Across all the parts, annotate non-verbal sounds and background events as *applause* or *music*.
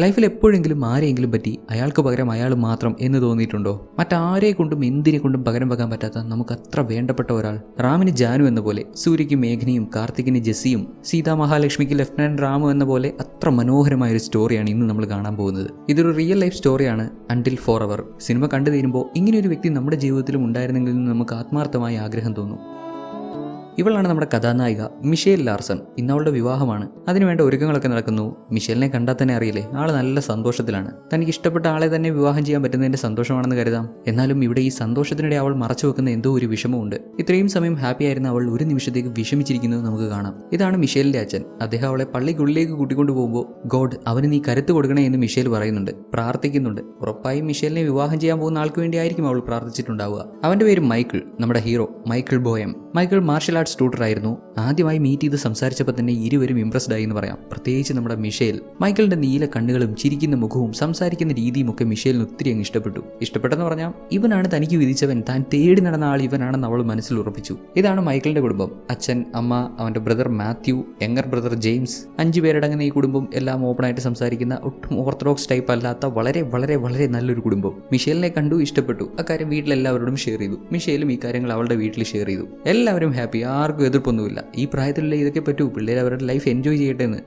ലൈഫിൽ എപ്പോഴെങ്കിലും ആരെയെങ്കിലും പറ്റി അയാൾക്ക് പകരം അയാൾ മാത്രം എന്ന് തോന്നിയിട്ടുണ്ടോ? മറ്റാരെ കൊണ്ടും എന്തിനെ കൊണ്ടും പകരം വെക്കാൻ പറ്റാത്ത നമുക്ക് അത്ര വേണ്ടപ്പെട്ട ഒരാൾ. റാമിന് ജാനു എന്ന പോലെ സൂര്യയ്ക്ക് മേഘനയും കാർത്തികിന് ജെസ്സിയും സീതാ മഹാലക്ഷ്മിക്ക് ലെഫ്റ്റനന്റ് റാമു എന്ന പോലെ അത്ര മനോഹരമായ ഒരു സ്റ്റോറിയാണ് ഇന്ന് നമ്മൾ കാണാൻ പോകുന്നത്. ഇതൊരു റിയൽ ലൈഫ് സ്റ്റോറിയാണ് അണ്ടിൽ ഫോർ അവർ സിനിമ കണ്ടു തീരുമ്പോൾ ഇങ്ങനെ ഒരു വ്യക്തി നമ്മുടെ ജീവിതത്തിലും ഉണ്ടായിരുന്നെങ്കിൽ നമുക്ക് ആത്മാർത്ഥമായ ആഗ്രഹം തോന്നും. ഇവളാണ് നമ്മുടെ കഥാനായിക മിഷേൽ ലാർസൺ. ഇന്ന് അവളുടെ വിവാഹമാണ്. അതിനുവേണ്ട ഒരുക്കങ്ങളൊക്കെ നടക്കുന്നു. മിഷേലിനെ കണ്ടാൽ തന്നെ അറിയില്ലേ? ആൾ നല്ല സന്തോഷത്തിലാണ്. തനിക്ക് ഇഷ്ടപ്പെട്ട ആളെ തന്നെ വിവാഹം ചെയ്യാൻ പറ്റുന്നതിന്റെ സന്തോഷമാണെന്ന് കരുതാം. എന്നാലും ഇവിടെ ഈ സന്തോഷത്തിനിടെ അവൾ മറച്ചു വെക്കുന്ന എന്തോ ഒരു വിഷമമുണ്ട്. ഇത്രയും സമയം ഹാപ്പി ആയിരുന്ന അവൾ ഒരു നിമിഷത്തേക്ക് വിഷമിച്ചിരിക്കുന്നത് നമുക്ക് കാണാം. ഇതാണ് മിഷേലിന്റെ അച്ഛൻ. അദ്ദേഹം അവളെ പള്ളിക്കുള്ളിലേക്ക് കൂട്ടിക്കൊണ്ടു പോകുമ്പോൾ ഗോഡ് അവന് നീ കരുത്ത് കൊടുക്കണേ എന്ന് മിഷേൽ പറയുന്നുണ്ട്. പ്രാർത്ഥിക്കുന്നുണ്ട്. ഉറപ്പായും മിഷേലിനെ വിവാഹം ചെയ്യാൻ പോകുന്ന ആൾക്ക് വേണ്ടിയായിരിക്കും അവൾ പ്രാർത്ഥിച്ചിട്ടുണ്ടാവുക. അവന്റെ പേര് മൈക്കിൾ. നമ്മുടെ hero Michael Boyum. Michael martial arts tutor ആയിരുന്നു. ആദ്യമായി മീറ്റ് ചെയ്ത് സംസാരിച്ചപ്പോൾ തന്നെ ഇരുവരും ഇംപ്രസ്ഡ് ആയി എന്ന് പറയാം. പ്രത്യേകിച്ച് നമ്മുടെ മിഷേൽ. മൈക്കിളിന്റെ നീല കണ്ണുകളും ചിരിക്കുന്ന മുഖവും സംസാരിക്കുന്ന രീതിയും ഒക്കെ മിഷേലിന് ഒത്തിരി അങ്ങ് ഇഷ്ടപ്പെട്ടു. ഇഷ്ടപ്പെട്ടെന്ന് പറഞ്ഞാൽ ഇവനാണ് തനിക്ക് വിധിച്ചവൻ. താൻ തേടി നടന്ന ആൾ ഇവനാണെന്ന് അവൾ മനസ്സിൽ ഉറപ്പിച്ചു. ഇതാണ് മൈക്കിളിന്റെ കുടുംബം. അച്ഛൻ അമ്മ അവന്റെ brother Matthew younger brother James. അഞ്ചു പേരടങ്ങുന്ന ഈ കുടുംബം എല്ലാം ഓപ്പൺ ആയിട്ട് സംസാരിക്കുന്ന ഒട്ടും ഓർത്തഡോക്സ് ടൈപ്പ് അല്ലാത്ത വളരെ വളരെ വളരെ നല്ലൊരു കുടുംബം. മിഷേലിനെ കണ്ടു ഇഷ്ടപ്പെട്ടു. അക്കാര്യം വീട്ടിലെല്ലാവരോടും ഷെയർ ചെയ്തു. മിഷേലും ഈ കാര്യങ്ങൾ അവളുടെ വീട്ടിൽ ഷെയർ ചെയ്തു. എല്ലാവരും ഹാപ്പി ആർക്കും എതിർപ്പൊന്നുമില്ല. ഈ പ്രായത്തിലുള്ള ഇതൊക്കെ പറ്റൂ. പിള്ളേർ അവരുടെ ലൈഫ് എൻജോയ് ചെയ്യട്ടെ എന്ന്.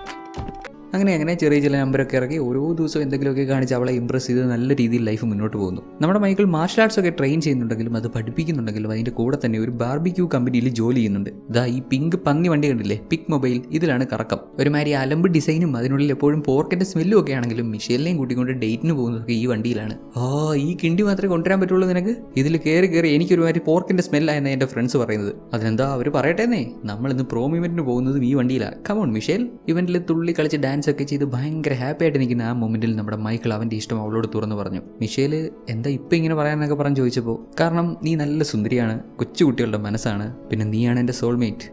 *laughs* അങ്ങനെ അങ്ങനെ ചെറിയ ചില നമ്പറൊക്കെ ഇറങ്ങി ഓരോ ദിവസവും എന്തെങ്കിലുമൊക്കെ കാണിച്ച് അവളെ ഇമ്പ്രസ് ചെയ്ത് നല്ല രീതിയിൽ ലൈഫ് മുന്നോട്ട് പോകുന്നു. നമ്മുടെ മൈക്കിൾ മാർഷൽ ആർട്സ് ഒക്കെ ട്രെയിൻ ചെയ്യുന്നുണ്ടെങ്കിലും അത് പഠിപ്പിക്കുന്നുണ്ടെങ്കിലും അതിന്റെ കൂടെ തന്നെ ഒരു ബാർബിക്യൂ കമ്പനിയിൽ ജോലി ചെയ്യുന്നുണ്ട്. ദാ ഈ പിങ്ക് പന്നി വണ്ടി കണ്ടില്ലേ? പിക് മൊബൈൽ ഇതിലാണ് കറക്കം. ഒരുമാതിരി അലമ്പ് ഡിസൈനും അതിനുള്ളിൽ എപ്പോഴും പോർക്കിന്റെ സ്മെല്ലും ഒക്കെ ആണെങ്കിലും മിഷേലിനെയും കൂട്ടിക്കൊണ്ട് ഡേറ്റിന് പോകുന്നതൊക്കെ ഈ വണ്ടിയിലാണ്. ആ ഈ കിണ്ടി മാത്രമേ കൊണ്ടുവരാൻ പറ്റുള്ളൂ നിനക്ക്? ഇതിൽ കയറി കയറി എനിക്കൊരുമാതിരി പോർക്കിന്റെ സ്മെല്ലായെന്ന് എന്റെ ഫ്രണ്ട്സ് പറയുന്നത്. അതിനെന്താ അവർ പറയട്ടേന്നേ നമ്മൾ ഇന്ന് പ്രോമിമെന്റിന് പോകുന്നതും ഈ വണ്ടിയിലാണ് കമോൺ മിഷേൽ ഇവന്റിൽ തുള്ളി കളിച്ച് ഡാൻസ് ഒക്കെ ചെയ്ത് ഭയങ്കര ഹാപ്പി ആയിട്ട് നിൽക്കുന്ന ആ മൊമെന്റിൽ നമ്മുടെ മൈക്കിൾ അവന്റെ ഇഷ്ടം അവളോട് തുറന്നു പറഞ്ഞു മിഷേൽ എന്താ ഇപ്പൊ ഇങ്ങനെ പറയാനൊക്കെ പറഞ്ഞു ചോദിച്ചപ്പോൾ കാരണം നീ നല്ല സുന്ദരിയാണ് കൊച്ചുകുട്ടികളുടെ മനസ്സാണ് പിന്നെ നീയാണ് എന്റെ സോൾമേറ്റ്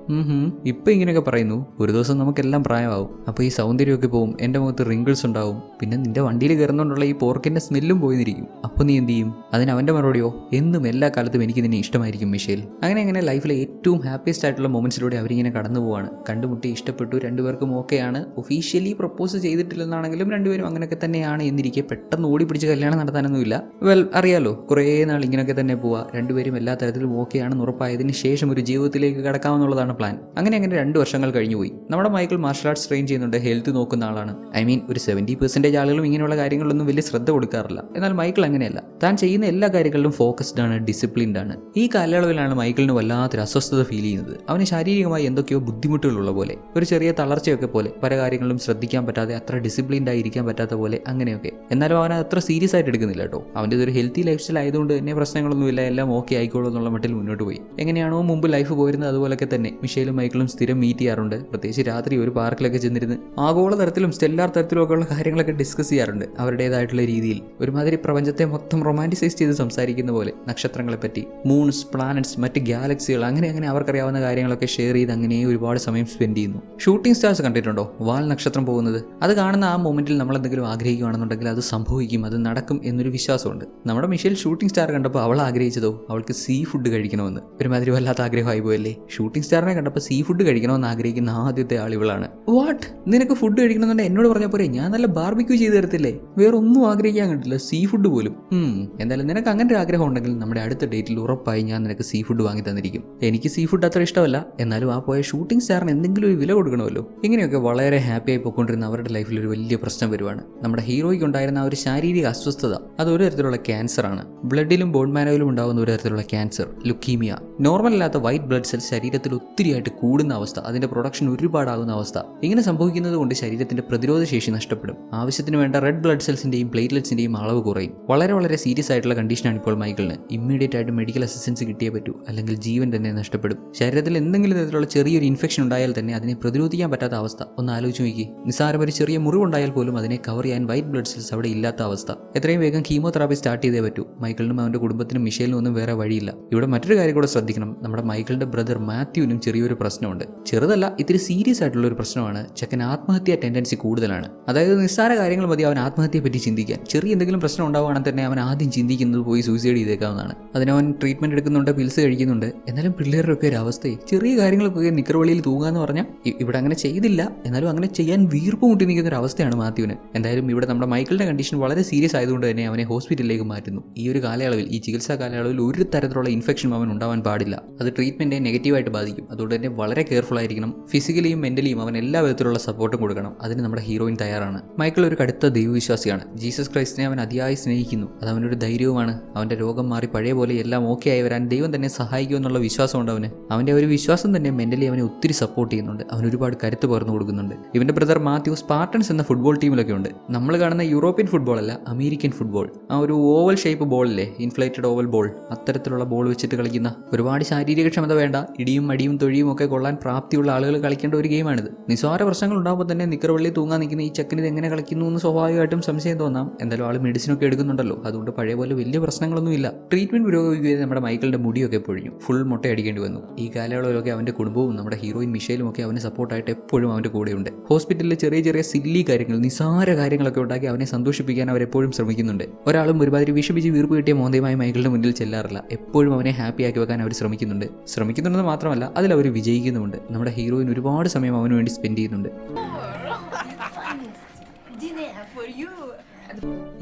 ഇപ്പൊ ഇങ്ങനെയൊക്കെ പറയുന്നു ഒരു ദിവസം നമുക്കെല്ലാം പ്രായമാവും അപ്പോൾ ഈ സൗന്ദര്യമൊക്കെ പോവും എന്റെ മുഖത്ത് റിങ്കിൾസ് ഉണ്ടാവും പിന്നെ നിന്റെ വണ്ടിയിൽ കയറുന്നോണ്ടുള്ള ഈ പോർക്കിന്റെ സ്മെല്ലും പോയിന്നിരിക്കും അപ്പോൾ നീ എന്ത് ചെയ്യും? അതിന് അവന്റെ മറുപടിയോ? എന്നും എല്ലാ കാലത്തും എനിക്ക് നിന്നെ ഇഷ്ടമായിരിക്കും മിഷേൽ. അങ്ങനെ അങ്ങനെ ലൈഫിലെ ഏറ്റവും ഹാപ്പിയസ്റ്റ് ആയിട്ടുള്ള മൊമെന്റ്സിലൂടെ അവരിങ്ങനെ കടന്നു പോവാണ് കണ്ടുമുട്ടി ഇഷ്ടപ്പെട്ടു രണ്ടുപേർക്കും ഓക്കെയാണ് ഒഫീഷ്യലി പ്രപ്പോസ് ചെയ്തിട്ടില്ലെന്നാണെങ്കിലും രണ്ടുപേരും അങ്ങനെയൊക്കെ തന്നെയാണ് എന്നിരിക്കെ. പെട്ടെന്ന് ഓടി പിടിച്ച് കല്യാണം നടത്താനൊന്നുമില്ല. വെൽ അറിയാലോ കുറേ നാൾ ഇങ്ങനെയൊക്കെ തന്നെ പോവാ. രണ്ടുപേരും എല്ലാ തരത്തിലും ഓക്കെയാണെന്ന് ഉറപ്പായതിന് ശേഷം ഒരു ജീവിതത്തിലേക്ക് കടക്കാമെന്നുള്ളതാണ് പ്ലാൻ അങ്ങനെ അങ്ങനെ രണ്ട് വർഷങ്ങൾ കഴിഞ്ഞുപോയി നമ്മുടെ മൈക്കിൾ മാർഷൽ ആർട്സ് ട്രെയിൻ ചെയ്യുന്നുണ്ട് ഹെൽത്ത് നോക്കുന്ന ആളാണ്. ഐ മീൻ ഒരു സെവന്റി പെർസെന്റേജ് ആളുകളും ഇങ്ങനെയുള്ള കാര്യങ്ങളിലൊന്നും വലിയ ശ്രദ്ധ കൊടുക്കാറില്ല. എന്നാൽ മൈക്കിൾ അങ്ങനെയല്ല. താൻ ചെയ്യുന്ന എല്ലാ കാര്യങ്ങളിലും ഫോക്കസ്ഡ് ആണ് ഡിസിപ്ലിൻഡ് ആണ്. ഈ കാലയളവിലാണ് മൈക്കിളിന് വല്ലാത്തൊരു അസ്വസ്ഥത ഫീൽ ചെയ്യുന്നത്. അവന് ശാരീരികമായി എന്തൊക്കെയോ ബുദ്ധിമുട്ടുകളുള്ള പോലെ ഒരു ചെറിയ തളർച്ചയൊക്കെ പോലെ പല കാര്യങ്ങളിലും ശ്രദ്ധിക്കാൻ പറ്റാതെ അത്ര ഡിസിപ്ലിൻഡ് ആയി ഇരിക്കാൻ പറ്റാത്ത പോലെ അങ്ങനെയൊക്കെ. എന്നാലും അവൻ അത്ര സീരിയസ് ആയിട്ട് എടുക്കുന്നില്ല കേട്ടോ. അവന്റെ ഒരു ഹെൽത്തി ലൈഫ് സ്റ്റൈൽ ആയതുകൊണ്ട് തന്നെ പ്രശ്നങ്ങളൊന്നുമില്ല എല്ലാം ഓക്കെ ആയിക്കോളൂ എന്നുള്ള മട്ടിൽ മുന്നോട്ട് പോയി. എങ്ങനെയാണോ മുമ്പ് ലൈഫ് പോയിരുന്നത് അതുപോലൊക്കെ തന്നെ. മിഷേലും മൈക്കിളും സ്ഥിരം മീറ്റ് ചെയ്യാറുണ്ട്. പ്രത്യേകിച്ച് രാത്രി ഒരു പാർക്കിലൊക്കെ ചെന്നിരുന്ന് ആഗോള തരത്തിലും സ്റ്റെല്ലാർ തരത്തിലും ഒക്കെ ഉള്ള കാര്യങ്ങളൊക്കെ ഡിസ്കസ് ചെയ്യാറുണ്ട്. അവരുടേതായിട്ടുള്ള രീതിയിൽ. ഒരുമാതിരി പ്രപഞ്ചത്തെ മൊത്തം റൊമാന്റിസൈസ് ചെയ്ത് സംസാരിക്കുന്ന പോലെ നക്ഷത്രങ്ങളെ പറ്റി മൂൺസ് പ്ലാനറ്റ്സ് മറ്റ് ഗാലക്സികൾ അങ്ങനെ അങ്ങനെ അവർക്കറിയാവുന്ന കാര്യങ്ങളൊക്കെ ഷെയർ ചെയ്ത് അങ്ങനെ ഒരുപാട് സമയം സ്പെൻഡ് ചെയ്യുന്നു. ഷൂട്ടിംഗ് സ്റ്റാർസ് കണ്ടിട്ടുണ്ടോ? വാൽ നക്ഷത്രം പോകുന്നത്. അത് കാണുന്ന ആ മൊമെന്റിൽ നമ്മൾ എന്തെങ്കിലും ആഗ്രഹിക്കുകയാണെന്നുണ്ടെങ്കിൽ അത് സംഭവിക്കും അത് നടക്കും എന്നൊരു വിശ്വാസമുണ്ട്. നമ്മുടെ മിഷേൽ ഷൂട്ടിംഗ് സ്റ്റാർ കണ്ടപ്പോൾ അവൾ ആഗ്രഹിച്ചതോ അവൾക്ക് സീ ഫുഡ് കഴിക്കണമെന്ന്. ഒരുമാതിരി വല്ലാത്ത ആഗ്രഹമായി പോയല്ലേ? ഷൂട്ടിംഗ് സ്റ്റാറിനെ കണ്ടപ്പോൾ സീ ഫുഡ് കഴിക്കണമെന്ന് ആഗ്രഹിക്കുന്ന ആദ്യത്തെ ആൾ ഇവളാണ്. വാട്ട് നിനക്ക് ഫുഡ് കഴിക്കണമെന്നുണ്ടെങ്കിൽ എന്നോട് പറഞ്ഞ പോരെ? ഞാൻ നല്ല ബാർബിക്യൂ ചെയ്ത് തരത്തില്ലേ? വേറെ ഒന്നും ആഗ്രഹിക്കാൻ കണ്ടില്ല സീ ഫുഡ് പോലും. എന്തായാലും നിനക്ക് അങ്ങനെ ഒരു ആഗ്രഹം ഉണ്ടെങ്കിൽ നമ്മുടെ അടുത്ത ഡേറ്റിൽ ഉറപ്പായി ഞാൻ നിനക്ക് സീ ഫുഡ് വാങ്ങി തന്നിരിക്കും. എനിക്ക് സീ ഫുഡ് അത്ര ഇഷ്ടമല്ല. എന്നാലും ആ പോയ ഷൂട്ടിംഗ് സ്റ്റാറിന് എന്തെങ്കിലും ഒരു വില കൊടുക്കണമല്ലോ. ഇങ്ങനെയൊക്കെ വളരെ ഹാപ്പി ആയി ഹാപ്പിയായി പോയിക്കൊണ്ടിരുന്ന അവരുടെ ലൈഫിൽ ഒരു വലിയ പ്രശ്നം വരുവാണ്. നമ്മുടെ ഹീറോയ്ക്ക് ഉണ്ടായിരുന്ന ആ ഒരു ശാരീരിക അസ്വസ്ഥത അത് ഒരു തരത്തിലുള്ള ക്യാൻസർ ആണ്. ബ്ലഡിലും ബോൺ മാനോയിലും ഉണ്ടാകുന്ന ഒരു തരത്തിലുള്ള ക്യാൻസർ ലുക്കീമിയ നോർമൽ അല്ലാത്ത വൈറ്റ് ബ്ലഡ് സെൽസ് ശരീരത്തിൽ ഒത്തിരിയായിട്ട് കൂടുന്ന അവസ്ഥ അതിന്റെ പ്രൊഡക്ഷൻ ഒരുപാടാകുന്ന അവസ്ഥ. ഇങ്ങനെ സംഭവിക്കുന്നത് കൊണ്ട് ശരീരത്തിന്റെ പ്രതിരോധ ശേഷി നഷ്ടപ്പെടും. ആവശ്യത്തിന് വേണ്ട റെഡ് ബ്ലഡ് സെൽസിന്റെയും പ്ലേറ്റ്ലെറ്റ്സിന്റെയും അളവ് കുറയും. വളരെ വളരെ സീരിയസ് ആയിട്ടുള്ള കണ്ടീഷനാണ് ഇപ്പോൾ മൈക്കിളിന്. ഇമ്മീഡിയറ്റ് ആയിട്ട് മെഡിക്കൽ അസിസ്റ്റൻസ് കിട്ടിയേ പറ്റൂ അല്ലെങ്കിൽ ജീവൻ തന്നെ നഷ്ടപ്പെടും. ശരീരത്തിൽ എന്തെങ്കിലും തരത്തിലുള്ള ചെറിയൊരു ഇൻഫെക്ഷൻ ഉണ്ടായാൽ തന്നെ അതിനെ പ്രതിരോധിക്കാൻ പറ്റാത്ത അവസ്ഥ. ഒന്ന് ആലോചിച്ച് നോക്കി നിസ്സാരം ഒരു ചെറിയ മുറിവുണ്ടായാൽ പോലും അതിനെ കവർ ചെയ്യാൻ വൈറ്റ് ബ്ലഡ് സെൽസ് അവിടെ ഇല്ലാത്ത അവസ്ഥ. എത്രയും വേഗം കീമോതെറാപ്പി സ്റ്റാർട്ട് ചെയ്തേ പറ്റൂ. മൈക്കിളിനും അവന്റെ കുടുംബത്തിനും മിഷേലിനും ഒന്നും വേറെ വഴിയില്ല. ഇവിടെ മറ്റൊരു കാര്യം കൂടെ ശ്രദ്ധിക്കണം. നമ്മുടെ മൈക്കിളിന്റെ ബ്രദർ മാത്യുവിനും ചെറിയൊരു പ്രശ്നമുണ്ട്. ചെറുതല്ല ഇത്തിരി സീരിയസ് ആയിട്ടുള്ള ഒരു പ്രശ്നമാണ്. ചെക്കൻ ആത്മഹത്യ ടെൻഡൻസി കൂടുതലാണ്. അതായത് നിസ്സാര കാര്യങ്ങൾ മതി അവൻ ആത്മഹത്യയെ പറ്റി ചിന്തിക്കാൻ. ചെറിയ എന്തെങ്കിലും പ്രശ്നം ഉണ്ടാവുകയാണെങ്കിൽ തന്നെ അവൻ ആദ്യം ചിന്തിക്കുന്നത് പോയി സൂയിസൈഡ് ചെയ്തേക്കാവുന്നതാണ്. അതിനവൻ ട്രീറ്റ്മെന്റ് എടുക്കുന്നുണ്ട് പിൽസ് കഴിക്കുന്നുണ്ട്. എന്നാലും പിള്ളേരുടെ ഒക്കെ ഒരു അവസ്ഥയെ ചെറിയ കാര്യങ്ങളൊക്കെ നിക്കർവളിയിൽ തൂങ്ങാന്ന് പറഞ്ഞാൽ ഇ- ഇവിടെ അങ്ങനെ ചെയ്തില്ല. എന്നാലും അങ്ങനെ ചെയ്യാൻ വീർപ്പ് മുട്ടി നിൽക്കുന്ന ഒരു അവസ്ഥയാണ് മാത്യുവിന്. എന്തായാലും ഇവിടെ നമ്മുടെ മൈക്കിളിന്റെ കണ്ടീഷൻ വളരെ സീരിയസ് ആയതുകൊണ്ട് തന്നെ അവനെ ഹോസ്പിറ്റലിലേക്ക് മാറ്റുന്നു. ഈ ഒരു കാലയളവിൽ ഈ ചികിത്സാ കാലയളവിൽ ഒരു തരത്തിലുള്ള ഇൻഫെക്ഷനും അവൻ ഉണ്ടാവാൻ പാടില്ല. അത് ട്രീറ്റ്മെന്റിനെ നെഗറ്റീവായിട്ട് ബാധിക്കും. അതുകൊണ്ട് തന്നെ വളരെ കെയർഫുൾ ആയിരിക്കണം. ഫിസിക്കലിയും മെന്റലിയും അവൻ എല്ലാ വിധത്തിലുള്ള സപ്പോർട്ടും കൊടുക്കണം. അതിന് നമ്മുടെ ഹീറോയിൻ തയ്യാറാണ്. മൈക്കിൾ ഒരു കടുത്ത ദൈവവിശ്വാസിയാണ്. ജീസസ് ക്രൈസ്റ്റിനെ അവൻ അതിയായി സ്നേഹിക്കുന്നു. അത് അവനൊരു ധൈര്യവുമാണ്. അവന്റെ രോഗം മാറി പഴയ പോലെ എല്ലാം ഓക്കെ ആയി വരാൻ ദൈവം തന്നെ സഹായിക്കുമെന്നുള്ള വിശ്വാസമുണ്ട് അവന്. അവന്റെ ഒരു വിശ്വാസം തന്നെ മെന്റലി അവനെ ഒത്തിരി സപ്പോർട്ട് ചെയ്യുന്നുണ്ട്. അവൻ ഒരുപാട് കരുത്ത് പകർന്നു കൊടുക്കുന്നുണ്ട്. ഇവന്റെ ബ്രദർ മാത്യു സ്പാർട്ടൻസ് എന്ന ഫുട്ബോൾ ടീമിലൊക്കെ ഉണ്ട്. നമ്മൾ കാണുന്ന യൂറോപ്യൻ ഫുട്ബോൾ അല്ല അമേരിക്കൻ ഫുട്ബോൾ. ആ ഒരു ഓവൽ ഷേപ്പ് ബോളില്ലേ ഇൻഫ്ലേറ്റഡ് ഓവൽ ബോൾ അത്തരത്തിലുള്ള ബോൾ വെച്ചിട്ട് കളിക്കുന്ന ഒരുപാട് ശാരീരിക ക്ഷമത വേണ്ട ഇടിയും മടിയും തൊഴിയും ഒക്കെ കൊള്ളാൻ പ്രാപ്തിയുള്ള ആളുകൾ കളിക്കേണ്ട ഒരു ഗെയിമാണിത്. നിസ്സാര പ്രശ്നങ്ങൾ ഉണ്ടാകുമ്പോൾ തന്നെ നിക്കറവള്ളി തൂങ്ങാൻ നിൽക്കുന്ന ഈ ചെക്കന് ഇത് എങ്ങനെ കളിക്കുന്നു എന്ന് സ്വാഭാവികമായിട്ടും സംശയം തോന്നാം. എന്തായാലും ആൾ മെഡിസിനൊക്കെ എടുക്കുന്നുണ്ടല്ലോ. അതുകൊണ്ട് പഴയ പോലെ വലിയ പ്രശ്നങ്ങളൊന്നുമില്ല ട്രീറ്റ്മെന്റ് പുരോഗമിക്കുകയും നമ്മുടെ മൈക്കിളിന്റെ മുടിയൊക്കെ പൊഴിഞ്ഞു. ഫുൾ മുട്ട അടിക്കേണ്ടി വന്നു. ഈ കാലയളവിലൊക്കെ അവന്റെ കുടുംബവും നമ്മുടെ ഹീറോയിൻ മിഷേലും ഒക്കെ അവന് സപ്പോർട്ടായിട്ട് എപ്പോഴും അവന്റെ കൂടെയുണ്ട്. ഹോസ്പിറ്റലിൽ ചെറിയ ചെറിയ സില്ലി കാര്യങ്ങൾ നിസാര കാര്യങ്ങളൊക്കെ ഉണ്ടാക്കി അവനെ സന്തോഷിപ്പിക്കാൻ അവർ എപ്പോഴും ശ്രമിക്കുന്നുണ്ട്. ഒരാളും ഒരുമാതിരി വിഷമിച്ച് വീർപ്പ് കിട്ടിയ മോന്തയുമായി മൈക്കിളിന്റെ മുന്നിൽ ചെല്ലാറില്ല. എപ്പോഴും അവനെ ഹാപ്പി ആക്കി വെക്കാൻ അവർ ശ്രമിക്കുന്നുണ്ട്. ശ്രമിക്കുന്നുണ്ടെന്ന് മാത്രമല്ല അതിൽ അവർ വിജയിക്കുന്നുമുണ്ട്. നമ്മുടെ ഹീറോയിൻ ഒരുപാട് സമയം അവന് വേണ്ടി സ്പെൻഡ് ചെയ്യുന്നുണ്ട്.